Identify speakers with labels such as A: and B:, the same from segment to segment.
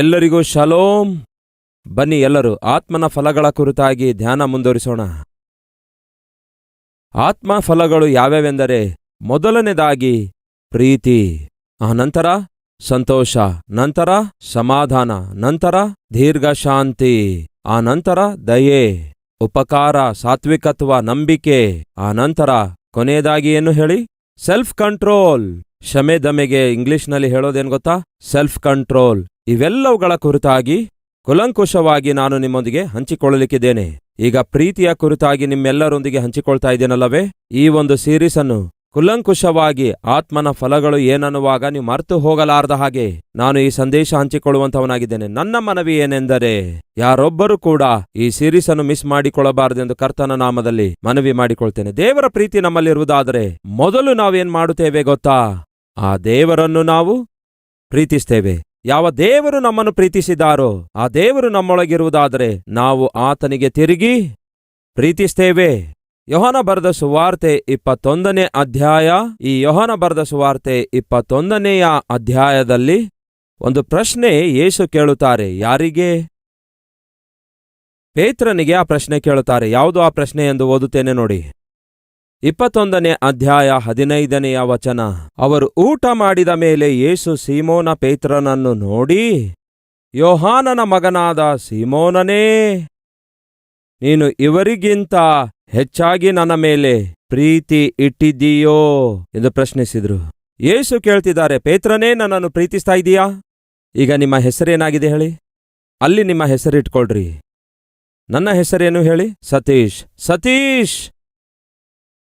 A: ಎಲ್ಲರಿಗೂ ಶಲೋಂ ಬನ್ನಿ ಎಲ್ಲರೂ ಆತ್ಮನ ಫಲಗಳ ಕುರಿತಾಗಿ ಧ್ಯಾನ ಮುಂದುವರಿಸೋಣ. ಆತ್ಮ ಫಲಗಳು ಯಾವ್ಯಾವೆಂದರೆ ಮೊದಲನೇದಾಗಿ ಪ್ರೀತಿ ಆನಂತರ ಸಂತೋಷ, ನಂತರ ಸಮಾಧಾನ, ನಂತರ ದೀರ್ಘಶಾಂತಿ, ಆ ನಂತರ ದಯೆ, ಉಪಕಾರ, ಸಾತ್ವಿಕತ್ವ, ನಂಬಿಕೆ, ಆ ನಂತರ ಕೊನೆಯದಾಗಿ ಏನು ಹೇಳಿ? ಸೆಲ್ಫ್ ಕಂಟ್ರೋಲ್ ಶಮೆ ದಮೆಗೆ ಇಂಗ್ಲಿಷ್ನಲ್ಲಿ ಹೇಳೋದೇನು ಗೊತ್ತಾ? ಸೆಲ್ಫ್ ಕಂಟ್ರೋಲ್ ಇವೆಲ್ಲವುಗಳ ಕುರಿತಾಗಿ ಕುಲಂಕುಷವಾಗಿ ನಾನು ನಿಮ್ಮೊಂದಿಗೆ ಹಂಚಿಕೊಳ್ಳಲಿಕ್ಕಿದ್ದೇನೆ. ಈಗ ಪ್ರೀತಿಯ ಕುರಿತಾಗಿ ನಿಮ್ಮೆಲ್ಲರೊಂದಿಗೆ ಹಂಚಿಕೊಳ್ತಾ ಇದ್ದೇನಲ್ಲವೇ? ಈ ಒಂದು ಸೀರೀಸ್ ಅನ್ನು ಕುಲಂಕುಷವಾಗಿ ಆತ್ಮನ ಫಲಗಳು ಏನನ್ನುವಾಗ ನೀವು ಮರೆತು ಹೋಗಲಾರದ ಹಾಗೆ ನಾನು ಈ ಸಂದೇಶ ಹಂಚಿಕೊಳ್ಳುವಂತವನಾಗಿದ್ದೇನೆ ನನ್ನ ಮನವಿ ಏನೆಂದರೆ, ಯಾರೊಬ್ಬರೂ ಕೂಡ ಈ ಸೀರೀಸ್ ಅನ್ನು ಮಿಸ್ ಮಾಡಿಕೊಳ್ಳಬಾರದೆಂದು ಕರ್ತನ ನಾಮದಲ್ಲಿ ಮನವಿ ಮಾಡಿಕೊಳ್ತೇನೆ. ದೇವರ ಪ್ರೀತಿ ನಮ್ಮಲ್ಲಿರುವುದಾದರೆ ಮೊದಲು ನಾವೇನ್ ಮಾಡುತ್ತೇವೆ ಗೊತ್ತಾ? ಆ ದೇವರನ್ನು ನಾವು ಪ್ರೀತಿಸ್ತೇವೆ. ಯಾವ ದೇವರು ನಮ್ಮನ್ನು ಪ್ರೀತಿಸಿದಾರೋ ಆ ದೇವರು ನಮ್ಮೊಳಗಿರುವುದಾದರೆ ನಾವು ಆತನಿಗೆ ತಿರುಗಿ ಪ್ರೀತಿಸ್ತೇವೆ. ಯೋಹನ ಬರೆದ ಸುವಾರ್ತೆ ಇಪ್ಪತ್ತೊಂದನೇ ಅಧ್ಯಾಯ, ಈ ಯೋಹನ ಬರೆದ ಸುವಾರ್ತೆ ಇಪ್ಪತ್ತೊಂದನೆಯ ಅಧ್ಯಾಯದಲ್ಲಿ ಒಂದು ಪ್ರಶ್ನೆ ಯೇಸು ಕೇಳುತ್ತಾರೆ. ಯಾರಿಗೆ? ಪೇತ್ರನಿಗೆ ಆ ಪ್ರಶ್ನೆ ಕೇಳುತ್ತಾರೆ. ಯಾವುದು ಆ ಪ್ರಶ್ನೆ ಎಂದು ಓದುತ್ತೇನೆ ನೋಡಿ. ಇಪ್ಪತ್ತೊಂದನೇ ಅಧ್ಯಾಯ ಹದಿನೈದನೆಯ ವಚನ. ಅವರು ಊಟ ಮಾಡಿದ ಮೇಲೆ ಯೇಸು ಸೀಮೋನ ಪೇತ್ರನನ್ನು ನೋಡಿ, ಯೋಹಾನನ ಮಗನಾದ ಸೀಮೋನನೇ, ನೀನು ಇವರಿಗಿಂತ ಹೆಚ್ಚಾಗಿ ನನ್ನ ಮೇಲೆ ಪ್ರೀತಿ ಇಟ್ಟಿದ್ದೀಯೋ? ಎಂದು ಪ್ರಶ್ನಿಸಿದ್ರು. ಯೇಸು ಕೇಳ್ತಿದ್ದಾರೆ, ಪೇತ್ರನೇ, ನನ್ನನ್ನು ಪ್ರೀತಿಸ್ತಾ ಇದೀಯಾ? ಈಗ ನಿಮ್ಮ ಹೆಸರೇನಾಗಿದೆ ಹೇಳಿ? ಅಲ್ಲಿ ನಿಮ್ಮ ಹೆಸರಿಟ್ಕೊಳ್ರಿ. ನನ್ನ ಹೆಸರೇನು ಹೇಳಿ? ಸತೀಶ್. ಸತೀಶ್!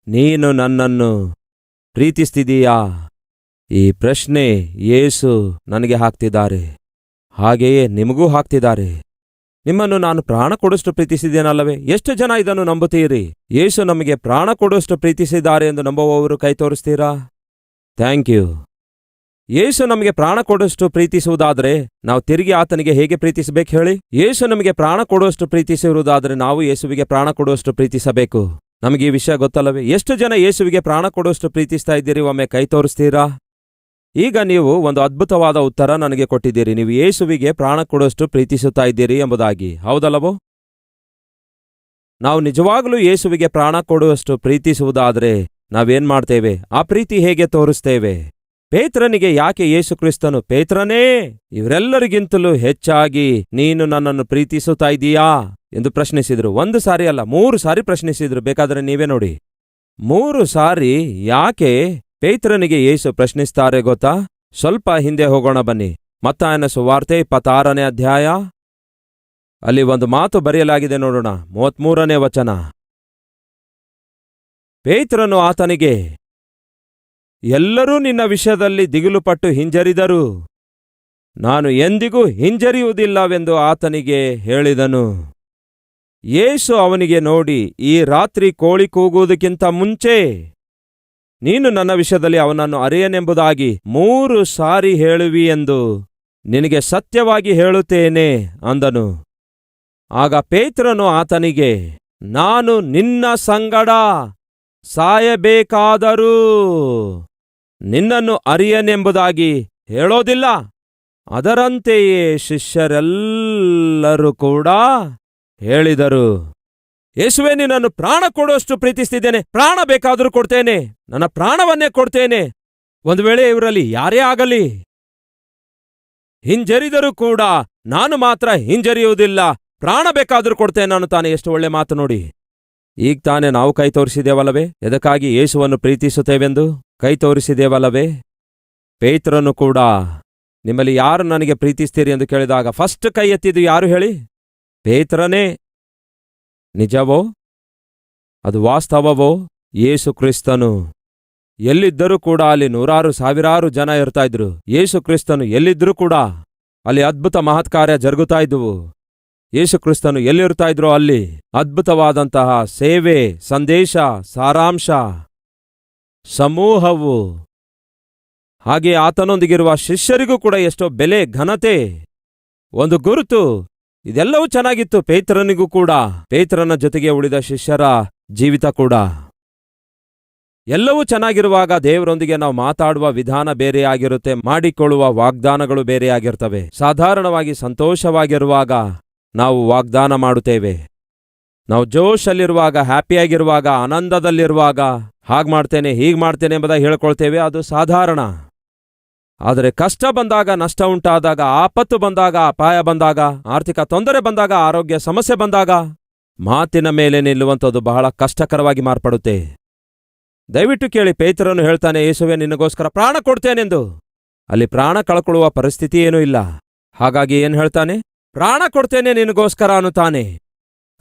A: ನೀನು ನನ್ನನ್ನು ಪ್ರೀತಿಸ್ತಿದೀಯಾ? ಈ ಪ್ರಶ್ನೆ ಯೇಸು ನನಗೆ ಹಾಕ್ತಿದ್ದಾರೆ. ಹಾಗೆಯೇ ನಿಮಗೂ ಹಾಕ್ತಿದ್ದಾರೆ. ನಿಮ್ಮನ್ನು ನಾನು ಪ್ರಾಣ ಕೊಡುವಷ್ಟು ಪ್ರೀತಿಸಿದ್ದೇನಲ್ಲವೇ ಎಷ್ಟು ಜನ ಇದನ್ನು ನಂಬುತ್ತೀರಿ? ಯೇಸು ನಮಗೆ ಪ್ರಾಣ ಕೊಡುವಷ್ಟು ಪ್ರೀತಿಸಿದ್ದಾರೆ ಎಂದು ನಂಬುವವರು ಕೈ ತೋರಿಸ್ತೀರಾ? Thank you. ಯೇಸು ನಮಗೆ ಪ್ರಾಣ ಕೊಡುವಷ್ಟು ಪ್ರೀತಿಸುವುದಾದರೆ ನಾವು ತಿರುಗಿ ಆತನಿಗೆ ಹೇಗೆ ಪ್ರೀತಿಸಬೇಕು ಹೇಳಿ? ಯೇಸು ನಮಗೆ ಪ್ರಾಣ ಕೊಡುವಷ್ಟು ಪ್ರೀತಿಸಿರುವುದಾದರೆ ನಾವು ಯೇಸುವಿಗೆ ಪ್ರಾಣ ಕೊಡುವಷ್ಟು ಪ್ರೀತಿಸಬೇಕು. ನಮಗೆ ಈ ವಿಷಯ ಗೊತ್ತಲ್ಲವೇ? ಎಷ್ಟು ಜನ ಯೇಸುವಿಗೆ ಪ್ರಾಣ ಕೊಡುವಷ್ಟು ಪ್ರೀತಿಸ್ತಾ ಇದ್ದೀರಿ? ಒಮ್ಮೆ ಕೈ ತೋರಿಸ್ತೀರಾ? ಈಗ ನೀವು ಒಂದು ಅದ್ಭುತವಾದ ಉತ್ತರ ನನಗೆ ಕೊಟ್ಟಿದ್ದೀರಿ. ನೀವು ಯೇಸುವಿಗೆ ಪ್ರಾಣ ಕೊಡುವಷ್ಟು ಪ್ರೀತಿಸುತ್ತಾ ಇದ್ದೀರಿ ಎಂಬುದಾಗಿ. ಹೌದಲ್ಲವೋ? ನಾವು ನಿಜವಾಗಲೂ ಯೇಸುವಿಗೆ ಪ್ರಾಣ ಕೊಡುವಷ್ಟು ಪ್ರೀತಿಸುವುದಾದರೆ ನಾವೇನ್ ಮಾಡ್ತೇವೆ? ಆ ಪ್ರೀತಿ ಹೇಗೆ ತೋರಿಸ್ತೇವೆ? ಪೇತ್ರನಿಗೆ ಯಾಕೆ ಯೇಸುಕ್ರಿಸ್ತನು ಪೇತ್ರನೇ? ಇವರೆಲ್ಲರಿಗಿಂತಲೂ ಹೆಚ್ಚಾಗಿ ನೀನು ನನ್ನನ್ನು ಪ್ರೀತಿಸುತ್ತಾ ಇದೀಯಾ? ಎಂದು ಪ್ರಶ್ನಿಸಿದ್ರು. ಒಂದು ಸಾರಿ ಅಲ್ಲ, ಮೂರು ಸಾರಿ ಪ್ರಶ್ನಿಸಿದ್ರು. ಬೇಕಾದ್ರೆ ನೀವೇ ನೋಡಿ. ಮೂರು ಸಾರಿ ಯಾಕೆ ಪೇತ್ರನಿಗೆ ಯೇಸು ಪ್ರಶ್ನಿಸ್ತಾರೆ ಗೊತ್ತಾ? ಸ್ವಲ್ಪ ಹಿಂದೆ ಹೋಗೋಣ ಬನ್ನಿ. ಮತ್ತಾಯನ ಸುವಾರ್ತೆ ಇಪ್ಪತ್ತಾರನೇ ಅಧ್ಯಾಯ. ಅಲ್ಲಿ ಒಂದು ಮಾತು ಬರೆಯಲಾಗಿದೆ ನೋಡೋಣ. ಮೂವತ್ಮೂರನೇ ವಚನ. ಪೇತ್ರನು ಆತನಿಗೆ ಎಲ್ಲರೂ ನಿನ್ನ ವಿಷಯದಲ್ಲಿ ದಿಗಿಲುಪಟ್ಟು ಹಿಂಜರಿದರು. ನಾನು ಎಂದಿಗೂ ಹಿಂಜರಿಯುವುದಿಲ್ಲವೆಂದು ಆತನಿಗೆ ಹೇಳಿದನು. ಯೇಸು ಅವನಿಗೆ ನೋಡಿ, ಈ ರಾತ್ರಿ ಕೋಳಿ ಕೂಗುವುದಕ್ಕಿಂತ ಮುಂಚೆ ನೀನು ನನ್ನ ವಿಷಯದಲ್ಲಿ ಅವನನ್ನು ಅರಿಯನೆಂಬುದಾಗಿ ಮೂರು ಸಾರಿ ಹೇಳುವಿ ಎಂದು ನಿನಗೆ ಸತ್ಯವಾಗಿ ಹೇಳುತ್ತೇನೆ ಅಂದನು. ಆಗ ಪೇತ್ರನು ಆತನಿಗೆ, ನಾನು ನಿನ್ನ ಸಂಗಡ ಸಾಯಬೇಕಾದರೂ ನಿನ್ನನ್ನು ಅರಿಯನೆಂಬುದಾಗಿ ಹೇಳೋದಿಲ್ಲ. ಅದರಂತೆಯೇ ಶಿಷ್ಯರೆಲ್ಲರೂ ಕೂಡ ಹೇಳಿದರು. ಯೇಸುವೆ, ನಿನ್ನನ್ನು ಪ್ರಾಣ ಕೊಡುವಷ್ಟು ಪ್ರೀತಿಸ್ತಿದ್ದೇನೆ. ಪ್ರಾಣ ಬೇಕಾದರೂ ಕೊಡ್ತೇನೆ. ನನ್ನ ಪ್ರಾಣವನ್ನೇ ಕೊಡ್ತೇನೆ. ಒಂದು ವೇಳೆ ಇವರಲ್ಲಿ ಯಾರೇ ಆಗಲಿ, ಹಿಂಜರಿದರೂ ಕೂಡ ನಾನು ಮಾತ್ರ ಹಿಂಜರಿಯುವುದಿಲ್ಲ. ಪ್ರಾಣ ಬೇಕಾದರೂ ಕೊಡ್ತೇನೆ ನಾನು ತಾನೇ ಎಷ್ಟು ಒಳ್ಳೆ ಮಾತು ನೋಡಿ. ಈಗ ತಾನೇ ನಾವು ಕೈ ತೋರಿಸಿದೇವಲ್ಲವೇ ಎದಕ್ಕಾಗಿ ಯೇಸುವನ್ನು ಪ್ರೀತಿಸುತ್ತೇವೆಂದು? ಕೈ ತೋರಿಸಿದೇವಲ್ಲವೇ ಪೇತ್ರನು ಕೂಡ, ನಿಮ್ಮಲ್ಲಿ ಯಾರು ನನಗೆ ಪ್ರೀತಿಸ್ತೀರಿ ಎಂದು ಕೇಳಿದಾಗ ಫಸ್ಟ್ ಕೈ ಎತ್ತಿದ್ದು ಯಾರು ಹೇಳಿ? ಪೇತ್ರನೇ. ನಿಜವೋ? ಅದು ವಾಸ್ತವವೋ? ಯೇಸು ಕ್ರಿಸ್ತನು. ಎಲ್ಲಿದ್ದರೂ ಕೂಡ ಅಲ್ಲಿ ನೂರಾರು, ಸಾವಿರಾರು ಜನ ಇರ್ತಾ ಇದ್ರು. ಯೇಸು ಕ್ರಿಸ್ತನು ಎಲ್ಲಿದ್ದರೂ ಕೂಡ ಅಲ್ಲಿ ಅದ್ಭುತ ಮಹತ್ಕಾರ್ಯ ಜರುಗುತ್ತಾ ಇದ್ದುವು. ಯೇಸು ಕ್ರಿಸ್ತನು ಎಲ್ಲಿರ್ತಾ ಇದ್ರೋ ಅಲ್ಲಿ ಅದ್ಭುತವಾದಂತಹ ಸೇವೆ, ಸಂದೇಶ, ಸಾರಾಂಶ, ಸಮೂಹವು. ಹಾಗೆ ಆತನೊಂದಿಗಿರುವ ಶಿಷ್ಯರಿಗೂ ಕೂಡ ಎಷ್ಟೋ ಬೆಲೆ, ಘನತೆ. ಒಂದು ಗುರುತು. ಇದೆಲ್ಲವೂ ಚೆನ್ನಾಗಿತ್ತು, ಪೇತ್ರನಿಗೂ ಕೂಡ. ಪೇತ್ರನ ಜೊತೆಗೆ ಉಳಿದ ಶಿಷ್ಯರ ಜೀವಿತ ಕೂಡ. ಎಲ್ಲವೂ ಚೆನ್ನಾಗಿರುವಾಗ ದೇವರೊಂದಿಗೆ ನಾವು ಮಾತಾಡುವ ವಿಧಾನ ಬೇರೆಯಾಗಿರುತ್ತೆ ಮಾಡಿಕೊಳ್ಳುವ ವಾಗ್ದಾನಗಳು ಬೇರೆಯಾಗಿರ್ತವೆ ಸಾಧಾರಣವಾಗಿ ಸಂತೋಷವಾಗಿರುವಾಗ ನಾವು ವಾಗ್ದಾನ ಮಾಡುತ್ತೇವೆ. ನಾವು ಜೋಶಲ್ಲಿರುವಾಗ, ಹ್ಯಾಪಿಯಾಗಿರುವಾಗ, ಆನಂದದಲ್ಲಿರುವಾಗ ಹಾಗೆ ಮಾಡ್ತೇನೆ, ಹೀಗೆ ಮಾಡ್ತೇನೆ ಎಂಬುದಾಗಿ ಹೇಳ್ಕೊಳ್ತೇವೆ, ಅದು ಸಾಧಾರಣ. ಆದರೆ ಕಷ್ಟ ಬಂದಾಗ ನಷ್ಟ ಉಂಟಾದಾಗ, ಆಪತ್ತು ಬಂದಾಗ ಅಪಾಯ ಬಂದಾಗ, ಆರ್ಥಿಕ ತೊಂದರೆ ಬಂದಾಗ, ಆರೋಗ್ಯ ಸಮಸ್ಯೆ ಬಂದಾಗ ಮಾತಿನ ಮೇಲೆ ನಿಲ್ಲುವಂಥದ್ದು ಬಹಳ ಕಷ್ಟಕರವಾಗಿ ಮಾರ್ಪಡುತ್ತೆ. ದಯವಿಟ್ಟು ಕೇಳಿ, ಪೇತ್ರನು ಹೇಳ್ತಾನೆ, ಯೇಸುವೆ, ನಿನಗೋಸ್ಕರ ಪ್ರಾಣ ಕೊಡ್ತೇನೆಂದು. ಅಲ್ಲಿ ಪ್ರಾಣ ಕಳ್ಕೊಳ್ಳುವ ಪರಿಸ್ಥಿತಿ ಏನೂ ಇಲ್ಲ. ಹಾಗಾಗಿ ಏನ್ ಹೇಳ್ತಾನೆ? ಪ್ರಾಣ ಕೊಡ್ತೇನೆ ನಿನಗೋಸ್ಕರ ಅನ್ನುತ್ತಾನೆ.